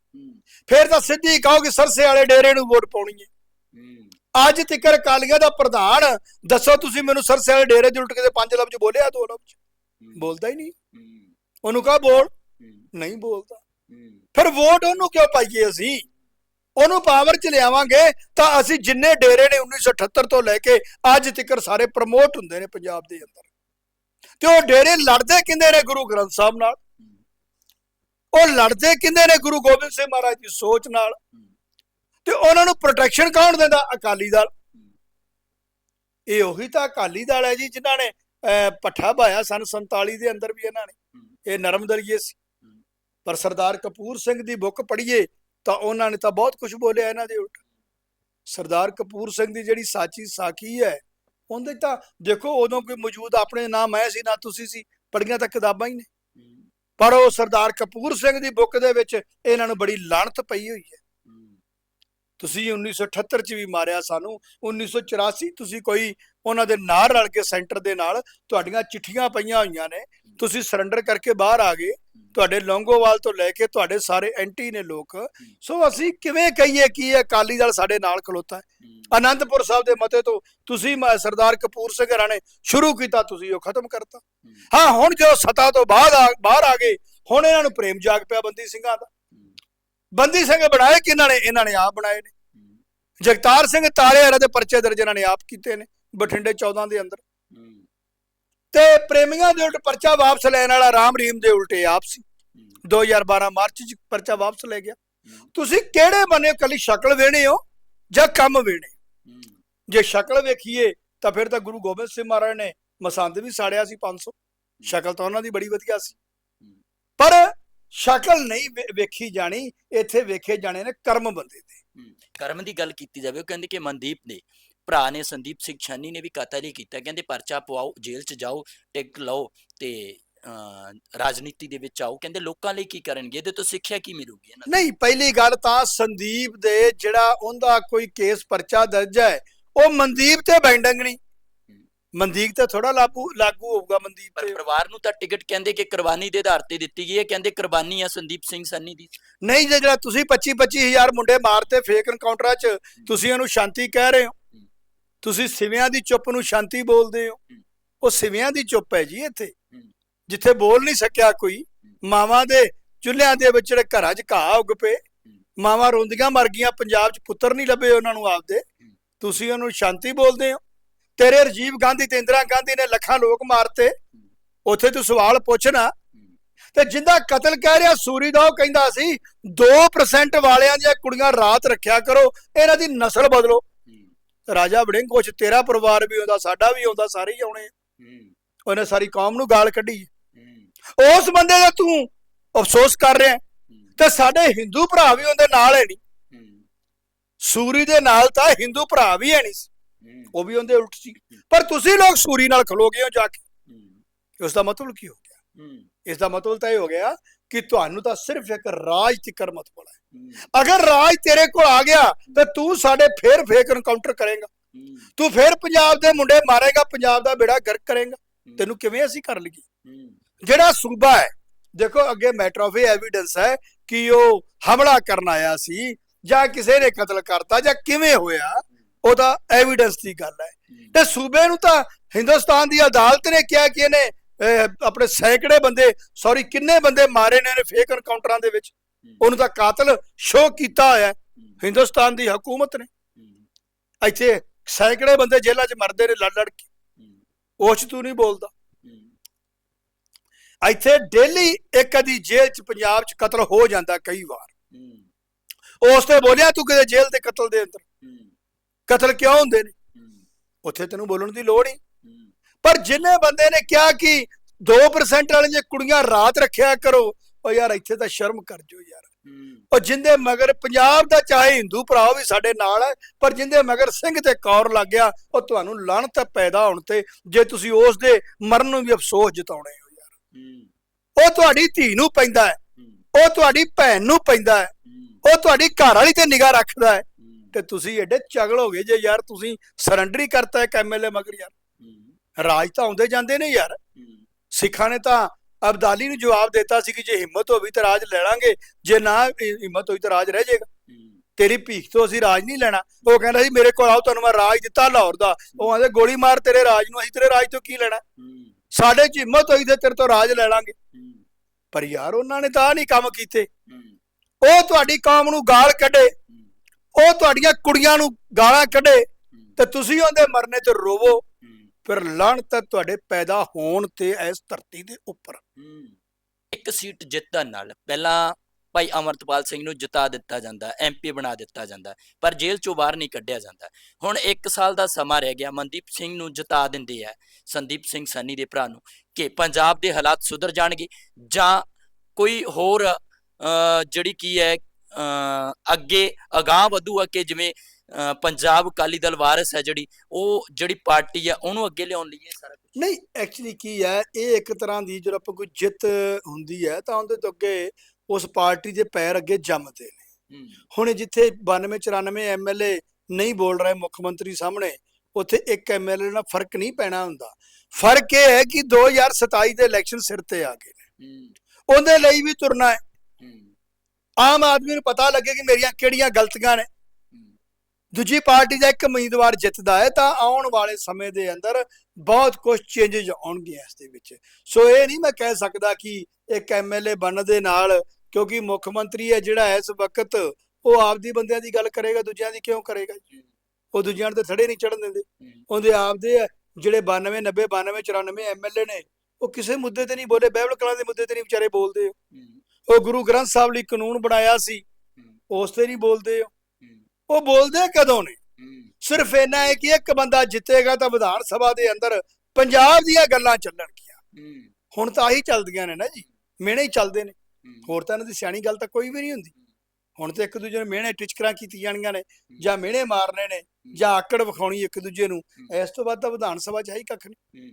ਫਿਰ ਤਾਂ ਸਿੱਧੀ ਕਹੋ ਕਿ ਸਰਸੇ ਵਾਲੇ ਡੇਰੇ ਨੂੰ ਵੋਟ ਪਾਉਣੀ ਹੈ। ਅੱਜ ਤਿੱਕਰ ਅਕਾਲੀਆਂ ਦਾ ਪ੍ਰਧਾਨ, ਦੱਸੋ ਤੁਸੀਂ ਮੈਨੂੰ ਸਰਸੇ ਵਾਲੇ ਡੇਰੇ 'ਚ ਉਲਟ ਕੇ ਪੰਜ ਲਫ਼ਜ਼ ਬੋਲਿਆ, ਦੋ ਲਫ਼ਜ਼? ਬੋਲਦਾ ਹੀ ਨਹੀਂ। ਉਹਨੂੰ ਕਹਾ ਬੋਲ। ਨਹੀਂ ਬੋਲਦਾ। ਫਿਰ ਵੋਟ ਉਹਨੂੰ ਕਿਉਂ ਪਾਈਏ ਅਸੀਂ? ਉਹਨੂੰ ਪਾਵਰ 'ਚ ਲਿਆਵਾਂਗੇ ਤਾਂ ਅਸੀਂ ਜਿੰਨੇ ਡੇਰੇ ਨੇ 1978 ਤੋਂ ਲੈ ਕੇ ਅੱਜ ਤੱਕ ਸਾਰੇ ਪ੍ਰਮੋਟ ਹੁੰਦੇ ਨੇ ਪੰਜਾਬ ਦੇ ਅੰਦਰ। ਤੇ ਉਹ ਡੇਰੇ ਲੜਦੇ ਕਿੰਦੇ ਨੇ ਗੁਰੂ ਗ੍ਰੰਥ ਸਾਹਿਬ ਨਾਲ? ਉਹ ਲੜਦੇ ਕਿੰਦੇ ਨੇ ਗੁਰੂ ਗੋਬਿੰਦ ਸਿੰਘ ਮਹਾਰਾਜ ਦੀ ਸੋਚ ਨਾਲ? ਤੇ ਉਹਨਾਂ ਨੂੰ ਪ੍ਰੋਟੈਕਸ਼ਨ ਕੌਣ ਦਿੰਦਾ? ਅਕਾਲੀ ਦਲ। ਇਹ ਉਹੀ ਤਾਂ ਅਕਾਲੀ ਦਲ ਹੈ ਜੀ ਜਿਨ੍ਹਾਂ ਨੇ ਅਹ, ਪੱਠਾ ਭਾਇਆ ਸਨ 47 ਦੇ ਅੰਦਰ ਵੀ ਇਹਨਾਂ ਨੇ। ਇਹ ਨਰਮ ਦਲੀਏ ਸੀ। ਪਰ ਸਰਦਾਰ ਕਪੂਰ ਸਿੰਘ ਦੀ ਬੁੱਕ ਪੜ੍ਹੀਏ ਤਾਂ ਉਹਨਾਂ ਨੇ ਤਾਂ ਬਹੁਤ ਕੁਝ ਬੋਲਿਆ ਇਹਨਾਂ ਦੇ ਉਲਟ। ਸਰਦਾਰ ਕਪੂਰ ਸਿੰਘ ਦੀ ਜਿਹੜੀ ਸਾਚੀ ਸਾਖੀ ਹੈ ਉਹਦੇ ਤਾਂ ਦੇਖੋ ਉਦੋਂ ਕੋਈ ਮੌਜੂਦ ਆਪਣੇ ਨਾ ਮੈਂ ਸੀ, ਨਾ ਤੁਸੀਂ ਸੀ ਪੜ੍ਹੀਆਂ ਤਾਂ ਕਿਤਾਬਾਂ ਹੀ ਨੇ। ਪਰ ਉਹ ਸਰਦਾਰ ਕਪੂਰ ਸਿੰਘ ਦੀ ਬੁੱਕ ਦੇ ਵਿੱਚ ਇਹਨਾਂ ਨੂੰ ਬੜੀ ਲਾਣਤ ਪਈ ਹੋਈ ਹੈ। ਤੁਸੀਂ 1978 ਚ ਵੀ ਮਾਰਿਆ ਸਾਨੂੰ 1984 ਤੁਸੀਂ ਕੋਈ ਉਹਨਾਂ ਦੇ ਨਾਲ ਰਲ ਕੇ ਸੈਂਟਰ ਦੇ ਨਾਲ ਤੁਹਾਡੀਆਂ ਚਿੱਠੀਆਂ ਪਈਆਂ ਹੋਈਆਂ ਨੇ ਤੁਸੀਂ ਸਰੈਂਡਰ ਕਰਕੇ ਬਾਹਰ ਆ ਗਏ ਤੁਹਾਡੇ ਲੌਂਗੋਵਾਲ ਤੋਂ ਲੈ ਕੇ ਤੁਹਾਡੇ ਸਾਰੇ ਐਂਟੀ ਨੇ ਲੋਕ। ਸੋ ਅਸੀਂ ਕਿਵੇਂ ਕਹੀਏ ਕਿ ਇਹ ਅਕਾਲੀ ਦਲ ਸਾਡੇ ਨਾਲ ਖਲੋਤਾ ਹੈ? ਆਨੰਦਪੁਰ ਸਾਹਿਬ ਦੇ ਮਤੇ ਤੋਂ ਤੁਸੀਂ ਮ- ਸਰਦਾਰ ਕਪੂਰ ਸਿੰਘ ਹਰਾਂ ਨੇ ਸ਼ੁਰੂ ਕੀਤਾ ਤੁਸੀਂ ਉਹ ਖਤਮ ਕਰਤਾ। ਹਾਂ। ਹੁਣ ਜਦੋਂ ਸਤਾ ਤੋਂ ਬਾਅਦ ਆ- ਬਾਹਰ ਆ ਗਏ ਹੁਣ ਇਹਨਾਂ ਨੂੰ ਪ੍ਰੇਮ ਜਾਗ ਪਿਆ ਬੰਦੀ ਸਿੰਘਾਂ ਦਾ। ਬੰਦੀ ਸਿੰਘ ਬਣਾਏ ਕਿਹਨਾਂ ਨੇ ਇਹਨਾਂ ਨੇ ਆਪ ਬਣਾਏ ਨੇ? ਜਗਤਾਰ ਸਿੰਘ ਤਾਰੇ ਹਰਾਂ ਦੇ ਪਰਚੇ ਦਰਜ ਇਹਨਾਂ ਨੇ ਆਪ ਕੀਤੇ ਨੇ ਬਠਿੰਡੇ 14 ਦੇ ਅੰਦਰ। ਤੇ ਪ੍ਰੇਮੀਆਂ ਦੇ ਉਲਟ ਪਰਚਾ ਵਾਪਸ ਲੈਣ ਵਾਲਾ ਰਾਮ ਰਹੀਮ ਦੇ ਉਲਟੇ ਆਪ ਸੀ। 2012 ਮਾਰਚ ਚ ਪਰਚਾ ਵਾਪਸ ਲੈ ਗਿਆ। ਤੁਸੀਂ ਕਿਹੜੇ ਬੰਨੇ ਕੱਲੀ ਸ਼ਕਲ ਵੇਣੇ ਹੋ ਜਾਂ ਕੰਮ ਵੇਣੇ ਜੇ ਸ਼ਕਲ ਵੇਖੀਏ ਤਾਂ ਫਿਰ ਤਾਂ ਗੁਰੂ ਗੋਬਿੰਦ ਸਿੰਘ ਮਹਾਰਾਜ ਨੇ ਮਸੰਦ ਵੀ ਸਾੜਿਆ ਸੀ 500 ਸ਼ਕਲ ਤਾਂ ਉਹਨਾਂ ਦੀ ਬੜੀ ਵਧੀਆ ਸੀ। ਪਰ ਸ਼ਕਲ ਨਹੀਂ ਵੇਖੀ ਜਾਣੀ, ਇੱਥੇ ਵੇਖੇ ਜਾਣੇ ਨੇ ਕਰਮ ਬੰਦੇ ਦੇ। ਕਰਮ ਦੀ ਗੱਲ ਕੀਤੀ ਜਾਵੇ, ਉਹ ਕਹਿੰਦੇ ਕਿ ਮਨਦੀਪ ਨੇ ਭਰਾ ਨੇ ਸੰਦੀਪ ਸਿੰਘ ਛਾਨੀ ਨੇ ਵੀ ਕਤਲ ਹੀ ਕੀਤਾ। ਕਹਿੰਦੇ ਪਰਚਾ ਪਵਾਓ ਜੇਲ੍ਹ 'ਚ ਜਾਓ ਟਿਕ ਲਓ ਤੇ ਰਾਜਨੀਤੀ ਦੇ ਵਿੱਚ ਆਓ। ਕਹਿੰਦੇ ਲੋਕਾਂ ਲਈ ਕੀ ਕਰਨਗੇ? ਇਹਦੇ ਤੋਂ ਸਿੱਖਿਆ ਕੀ ਮਿਲੂਗੀ ਇਹਨਾਂ? ਨਹੀਂ ਪਹਿਲੀ ਗੱਲ ਤਾਂ ਸੰਦੀਪ ਦੇ ਜਿਹੜਾ ਉਹਦਾ ਕੋਈ ਕੇਸ ਪਰਚਾ ਦਰਜ ਹੈ ਉਹ ਮਨਦੀਪ ਤੇ ਬੈਂਡਿੰਗ ਨਹੀਂ ਮਨਦੀਪ ਤੇ ਥੋੜਾ ਲਾਗੂ ਲਾਗੂ ਹੋਊਗਾ ਮਨਦੀਪ ਤੇ। ਪਰਿਵਾਰ ਨੂੰ ਤਾਂ ਟਿਕਟ ਕਹਿੰਦੇ ਕਿ ਕੁਰਬਾਨੀ ਦੇ ਆਧਾਰ ਤੇ ਦਿੱਤੀ ਗਈ ਹੈ। ਕਹਿੰਦੇ ਕੁਰਬਾਨੀ ਆ ਸੰਦੀਪ ਸਿੰਘ ਸੰਨੀ ਦੀ। ਨਹੀਂ ਜਿਹੜਾ ਤੁਸੀਂ 25 25000 ਮੁੰਡੇ ਮਾਰਤੇ ਫੇਕ ਐਨਕਾਊਂਟਰਾਂ 'ਚ ਤੁਸੀਂ ਉਹਨੂੰ ਸ਼ਾਂਤੀ ਕਹਿ ਰਹੇ ਹੋ। ਤੁਸੀਂ ਸਿਵਿਆਂ ਦੀ ਚੁੱਪ ਨੂੰ ਸ਼ਾਂਤੀ ਬੋਲਦੇ ਹੋ। ਉਹ ਸਿਵਿਆਂ ਦੀ ਚੁੱਪ ਹੈ ਜੀ ਇੱਥੇ। ਜਿੱਥੇ ਬੋਲ ਨਹੀਂ ਸਕਿਆ ਕੋਈ ਮਾਵਾਂ ਦੇ ਚੁੱਲ੍ਹਿਆਂ ਦੇ ਵਿੱਚ ਜਿਹੜੇ ਘਰਾਂ 'ਚ ਘਾਹ ਉੱਗ ਪਏ ਮਾਵਾਂ ਰੋਂਦੀਆਂ ਮਰ ਗਈਆਂ ਪੰਜਾਬ 'ਚ ਪੁੱਤਰ ਨਹੀਂ ਲੱਭੇ ਉਹਨਾਂ ਨੂੰ ਆਪਦੇ। ਤੁਸੀਂ ਉਹਨੂੰ ਸ਼ਾਂਤੀ ਬੋਲਦੇ ਹੋ। ਤੇਰੇ ਰਜੀਵ ਗਾਂਧੀ ਤੇ ਇੰਦਰਾ ਗਾਂਧੀ ਨੇ ਲੱਖਾਂ ਲੋਕ ਮਾਰਤੇ। ਉੱਥੇ ਤੂੰ ਸਵਾਲ ਪੁੱਛਣਾ ਤੇ ਜਿੰਦਾ ਕਤਲ ਕਹਿ ਰਿਹਾ ਸੂਰੀ ਦਾ ਉਹ ਕਹਿੰਦਾ ਸੀ 2% ਵਾਲਿਆਂ ਦੀਆਂ ਕੁੜੀਆਂ ਰਾਤ ਰੱਖਿਆ ਕਰੋ ਇਹਨਾਂ ਦੀ ਨਸਲ ਬਦਲੋ। ਰਾਜਾ ਵੜਿੰਗ ਕੁਛ ਤੇਰਾ ਪਰਿਵਾਰ ਵੀ ਆਉਂਦਾ ਸਾਡਾ ਵੀ ਆਉਂਦਾ ਸਾਰੇ ਹੀ ਆਉਣੇ। ਉਹਨੇ ਸਾਰੀ ਕੌਮ ਨੂੰ ਗਾਲ ਕੱਢੀ। ਉਸ ਬੰਦੇ ਦਾ ਤੂੰ ਅਫਸੋਸ ਕਰ ਰਿਹਾ। ਤੇ ਸਾਡੇ ਹਿੰਦੂ ਭਰਾ ਵੀ ਉਹਦੇ ਨਾਲ ਹੈ ਨਹੀਂ ਸੂਰੀ ਦੇ ਨਾਲ ਤਾਂ ਹਿੰਦੂ ਭਰਾ ਵੀ ਹੈ ਨਹੀਂ ਉਹ ਵੀ ਉਹਦੇ ਉਲਟ ਸੀ। ਪਰ ਤੁਸੀਂ ਲੋਕ ਸੂਰੀ ਨਾਲ ਖਲੋ ਗਏ ਹੋ ਜਾ ਕੇ। ਉਸ ਦਾ ਮਤਲਬ ਕੀ ਹੋ ਗਿਆ? ਇਸ ਦਾ ਮਤਲਬ ਤਾਂ ਇਹ ਹੋ ਗਿਆ ਕਿ ਤੁਹਾਨੂੰ ਤਾਂ ਸਿਰਫ ਇੱਕ ਰਾਜ ਤਿਕਰ ਮਤਲਬ ਹੈ। ਅਗਰ ਰਾਜ ਤੇਰੇ ਕੋਲ ਆ ਗਿਆ ਤਾਂ ਤੂੰ ਸਾਡੇ ਫੇਰ ਫੇਕ ਐਨਕਾਊਂਟਰ ਕਰੇਗਾ। ਤੂੰ ਫੇਰ ਪੰਜਾਬ ਦੇ ਮੁੰਡੇ ਮਾਰੇਗਾ ਪੰਜਾਬ ਦਾ ਬੇੜਾ ਗਰਕ ਕਰੇਗਾ। ਤੈਨੂੰ ਕਿਵੇਂ ਅਸੀਂ ਕਰ ਲਈਏ? ਜਿਹੜਾ ਸੂਬਾ ਹੈ ਦੇਖੋ ਅੱਗੇ ਮੈਟਰ ਆਫ ਐਵੀਡੈਂਸ ਹੈ ਕਿ ਉਹ ਹਮਲਾ ਕਰਨ ਆਇਆ ਸੀ ਜਾਂ ਕਿਸੇ ਨੇ ਕਤਲ ਕਰਤਾ ਜਾਂ ਕਿਵੇਂ ਹੋਇਆ ਉਹਦਾ ਐਵੀਡੈਂਸ ਦੀ ਗੱਲ ਹੈ। ਤੇ ਸੂਬੇ ਨੂੰ ਤਾਂ ਹਿੰਦੁਸਤਾਨ ਦੀ ਅਦਾਲਤ ਨੇ ਕਿਹਾ ਕਿ ਇਹਨੇ ਆਪਣੇ ਸੈਂਕੜੇ ਬੰਦੇ ਸੌਰੀ ਕਿੰਨੇ ਬੰਦੇ ਮਾਰੇ ਨੇ ਫੇਕ ਐਨਕਾਊਂਟਰਾਂ ਦੇ ਵਿੱਚ? ਉਹਨੂੰ ਤਾਂ ਕਾਤਲ ਸ਼ੋਅ ਕੀਤਾ ਹੋਇਆ ਹੈ। ਹਿੰਦੁਸਤਾਨ ਦੀ ਹਕੂਮਤ ਨੇ। ਇੱਥੇ ਸੈਂਕੜੇ ਬੰਦੇ ਜੇਲ੍ਹਾਂ 'ਚ ਮਰਦੇ ਨੇ ਲੜ ਲੜ ਕੇ। ਉਹ 'ਚ ਤੂੰ ਨਹੀਂ ਬੋਲਦਾ। ਇੱਥੇ ਡੇਲੀ ਇੱਕ ਅਦੀ ਜੇਲ੍ਹ 'ਚ ਪੰਜਾਬ 'ਚ ਕਤਲ ਹੋ ਜਾਂਦਾ ਕਈ ਵਾਰ। ਉਸ ਤੇ ਬੋਲਿਆ ਤੂੰ ਕਿਤੇ ਜੇਲ੍ਹ ਦੇ ਕਤਲ ਦੇ ਅੰਦਰ? ਕਤਲ ਕਿਉਂ ਹੁੰਦੇ ਨੇ? ਉੱਥੇ ਤੈਨੂੰ ਬੋਲਣ ਦੀ ਲੋੜ ਨਹੀਂ ਪਰ ਜਿੰਨੇ ਬੰਦੇ ਨੇ ਕਿਹਾ ਕਿ 2% ਵਾਲੀਆਂ ਕੁੜੀਆਂ ਰਾਤ ਰੱਖਿਆ ਕਰੋ ਉਹ ਯਾਰ ਇੱਥੇ ਤਾਂ ਸ਼ਰਮ ਕਰ ਜੋ ਯਾਰ। ਉਹ ਜਿੰਦੇ ਮਗਰ ਪੰਜਾਬ ਦਾ ਚਾਹੇ ਹਿੰਦੂ ਭਰਾ ਵੀ ਸਾਡੇ ਨਾਲ ਹੈ ਪਰ ਜਿੰਦੇ ਮਗਰ ਸਿੰਘ ਤੇ ਕੌਰ ਲੱਗ ਗਿਆ ਉਹ ਤੁਹਾਨੂੰ ਲਾਹਣਤ ਪੈਦਾ ਹੋਣ ਤੇ ਜੇ ਤੁਸੀਂ ਉਸ ਦੇ ਮਰਨ ਨੂੰ ਵੀ ਅਫਸੋਸ ਜਤਾਉਣੇ ਹੋ ਯਾਰ। ਉਹ ਤੁਹਾਡੀ ਧੀ ਨੂੰ ਪੈਂਦਾ ਹੈ ਉਹ ਤੁਹਾਡੀ ਭੈਣ ਨੂੰ ਪੈਂਦਾ ਹੈ ਉਹ ਤੁਹਾਡੀ ਘਰ ਵਾਲੀ ਤੇ ਨਿਗਾਹ ਰੱਖਦਾ ਹੈ। ਤੇ ਤੁਸੀਂ ਐਡੇ ਚਗਲ ਹੋ ਗਏ ਜੇ ਯਾਰ ਤੁਸੀਂ ਸਰੈਂਡਰ ਹੀ ਕਰਤਾ ਇੱਕ ਐਮਐਲਏ ਮਗਰ ਯਾਰ। ਰਾਜ ਤਾਂ ਆਉਂਦੇ ਜਾਂਦੇ ਨੇ ਯਾਰ। ਸਿੱਖਾਂ ਨੇ ਤਾਂ ਅਬਦਾਲੀ ਨੂੰ ਜਵਾਬ ਦਿੱਤਾ ਸੀ ਕਿ ਜੇ ਹਿੰਮਤ ਹੋਵੇ ਤਾਂ ਰਾਜ ਲੈ ਲਾਂਗੇ, ਜੇ ਨਾ ਹਿੰਮਤ ਹੋਈ ਤਾਂ ਰਾਜ ਰਹਿ ਜਾਏਗਾ ਤੇਰੀ ਭੀਖ ਤੋਂ ਅਸੀਂ ਰਾਜ ਨਹੀਂ ਲੈਣਾ। ਉਹ ਕਹਿੰਦਾ ਸੀ, ਮੇਰੇ ਕੋਲ ਆਓ, ਤੁਹਾਨੂੰ ਮੈਂ ਰਾਜ ਦਿੱਤਾ ਲਾਹੌਰ ਦਾ। ਉਹ ਆਂਦੇ ਗੋਲੀ ਮਾਰ ਤੇਰੇ ਰਾਜ ਨੂੰ, ਅਸੀਂ ਤੇਰੇ ਰਾਜ ਤੋਂ ਕੀ ਲੈਣਾ? ਸਾਡੇ 'ਚ ਹਿੰਮਤ ਹੋਈ ਤੇ ਤੇਰੇ ਤੋਂ ਰਾਜ ਲੈ ਲਾਂਗੇ। ਪਰ ਯਾਰ, ਉਹਨਾਂ ਨੇ ਤਾਂ ਨਹੀਂ ਕੰਮ ਕੀਤੇ। ਉਹ ਤੁਹਾਡੀ ਕੌਮ ਨੂੰ ਗਾਲ ਕੱਢੇ। ਉਹ ਤੁਹਾਡੀਆਂ ਕੁੜੀਆਂ ਨੂੰ ਗਾਲਾਂ ਕੱਢੇ। ਤੇ ਤੁਸੀਂ ਉਹਦੇ ਮਰਨੇ ਤੇ ਰੋਵੋ। ਫਿਰ ਲਾਹਣਤ ਤੁਹਾਡੇ ਪੈਦਾ ਹੋਣ ਤੇ ਇਸ ਧਰਤੀ ਦੇ ਉੱਪਰ। ਇੱਕ ਸੀਟ ਜਿੱਤਣ ਨਾਲ ਪਹਿਲਾਂ ਭਾਈ ਅਮਰਤਪਾਲ ਸਿੰਘ ਨੂੰ ਜਿਤਾ ਦਿੱਤਾ ਜਾਂਦਾ ਐਮਪੀ ਬਣਾ ਦਿੱਤਾ ਜਾਂਦਾ ਪਰ ਜੇਲ੍ਹ ਚੋਂ ਬਾਹਰ ਨਹੀਂ ਕੱਢਿਆ ਜਾਂਦਾ। ਹੁਣ 1 ਸਾਲ ਦਾ ਸਮਾਂ ਰਹਿ ਗਿਆ ਮਨਦੀਪ ਸਿੰਘ ਨੂੰ ਜਿਤਾ ਦਿੰਦੇ ਆ ਸੰਦੀਪ ਸਿੰਘ ਸੰਨੀ ਦੇ ਭਰਾ ਨੂੰ ਕਿ ਪੰਜਾਬ ਦੇ ਹਾਲਾਤ ਸੁਧਰ ਜਾਣਗੇ ਜਾਂ ਕੋਈ ਹੋਰ ਅਹ, ਜਿਹੜੀ ਕੀ ਹੈ ਅਹ, ਅੱਗੇ ਅਗਾਹ ਆ ਕਿ ਜਿਵੇਂ ਪੰਜਾਬ ਅਕਾਲੀ ਦਲ ਵਾਰਿਸ ਹੈ ਜਿਹੜੀ ਉਹ ਜਿਹੜੀ ਪਾਰਟੀ ਆ ਉਹਨੂੰ ਅੱਗੇ ਲਿਆਉਣ ਲਈ ਇਹ ਸਾਰਾ ਕੁਝ ਨਹੀਂ ਐਕਚੁਅਲੀ ਕੀ ਹੈ ਇਹ ਇੱਕ ਤਰ੍ਹਾਂ ਦੀ ਜਦੋਂ ਆਪਾਂ ਕੋਈ ਜਿੱਤ ਹੁੰਦੀ ਹੈ ਤਾਂ ਉਹਦੇ ਤੋਂ ਅੱਗੇ ਉਸ ਪਾਰਟੀ ਦੇ ਪੈਰ ਅੱਗੇ ਜੰਮਦੇ ਨੇ। ਹੁਣ ਜਿੱਥੇ 92 94 ਐਮਐਲਏ ਨਹੀਂ ਬੋਲ ਰਹੇ ਮੁੱਖ ਮੰਤਰੀ ਸਾਹਮਣੇ ਉੱਥੇ ਇੱਕ ਐਮਐਲਏ ਨਾਲ ਫ਼ਰਕ ਨਹੀਂ ਪੈਣਾ ਹੁੰਦਾ। ਫ਼ਰਕ ਇਹ ਹੈ ਕਿ 2027 ਦੇ ਇਲੈਕਸ਼ਨ ਸਿਰ ਤੇ ਆ ਗਏ ਨੇ। ਉਹਦੇ ਲਈ ਵੀ ਤੁਰਨਾ ਹੈ। ਆਮ ਆਦਮੀ ਨੂੰ ਪਤਾ ਲੱਗੇ ਕਿ ਮੇਰੀਆਂ ਕਿਹੜੀਆਂ ਗਲਤੀਆਂ ਨੇ। ਦੂਜੀ ਪਾਰਟੀ ਦਾ ਇੱਕ ਉਮੀਦਵਾਰ ਜਿੱਤਦਾ ਹੈ ਤਾਂ ਆਉਣ ਵਾਲੇ ਸਮੇਂ ਦੇ ਅੰਦਰ ਬਹੁਤ ਕੁਝ ਚੇਂਜਸ ਆਉਣਗੇ ਇਸ ਦੇ ਵਿੱਚ। ਸੋ ਇਹ ਨਹੀਂ ਮੈਂ ਕਹਿ ਸਕਦਾ ਕਿ ਇੱਕ ਐਮਐਲਏ ਬਣਨ ਦੇ ਨਾਲ ਕਿਉਂਕਿ ਮੁੱਖ ਮੰਤਰੀ ਹੈ ਜਿਹੜਾ ਇਸ ਵਕਤ ਉਹ ਆਪਦੀ ਬੰਦਿਆਂ ਦੀ ਗੱਲ ਕਰੇਗਾ ਦੂਜਿਆਂ ਦੀ ਕਿਉਂ ਕਰੇਗਾ? ਉਹ ਦੂਜਿਆਂ ਨੂੰ ਤੇ ਥੜੇ ਨਹੀਂ ਚੜਨ ਦਿੰਦੇ। ਉਹਦੇ ਆਪਦੇ ਆ, ਜਿਹੜੇ 92 90 92 94 ਐਮਐਲਏ ਨੇ ਉਹ ਕਿਸੇ ਮੁੱਦੇ ਤੇ ਨਹੀਂ ਬੋਲੇ ਬਾਈਬਲ ਕਲਾਂ ਦੇ ਮੁੱਦੇ ਤੇ ਨਹੀਂ ਵਿਚਾਰੇ ਬੋਲਦੇ। ਉਹ ਗੁਰੂ ਗ੍ਰੰਥ ਸਾਹਿਬ ਲਈ ਕਾਨੂੰਨ ਬਣਾਇਆ ਸੀ ਉਸ ਤੇ ਨਹੀਂ ਬੋਲਦੇ ਉਹ। ਉਹ ਬੋਲਦੇ ਕਦੋਂ ਨੇ ਸਿਰਫ ਇੰਨਾ ਹੈ ਕਿ ਇੱਕ ਬੰਦਾ ਜਿੱਤੇਗਾ ਤਾਂ ਵਿਧਾਨ ਸਭਾ ਦੇ ਅੰਦਰ ਪੰਜਾਬ ਦੀਆਂ ਗੱਲਾਂ ਚੱਲਣਗੀਆਂ ਹੁਣ ਤਾਂ ਆਹੀ ਚੱਲਦੀਆਂ ਨੇ ਨਾ ਜੀ। ਮਿਹਣੇ ਹੀ ਚੱਲਦੇ ਨੇ। ਹੋਰ ਤਾਂ ਇਹਨਾਂ ਦੀ ਸਿਆਣੀ ਗੱਲ ਤਾਂ ਕੋਈ ਵੀ ਨਹੀਂ ਹੁੰਦੀ। ਹੁਣ ਤੇ ਇੱਕ ਦੂਜੇ ਨੂੰ ਮਿਹਣੇ ਟਿਚਕਰਾਂ ਕੀਤੀਆਂ ਜਾਣੀਆਂ ਨੇ ਜਾਂ ਮਿਹਣੇ ਮਾਰਨੇ ਨੇ ਜਾਂ ਆਕੜ ਵਿਖਾਉਣੀ ਇੱਕ ਦੂਜੇ ਨੂੰ। ਇਸ ਤੋਂ ਬਾਅਦ ਤਾਂ ਵਿਧਾਨ ਸਭਾ ਚ ਹੈ ਹੀ ਕੱਖ ਨਹੀਂ।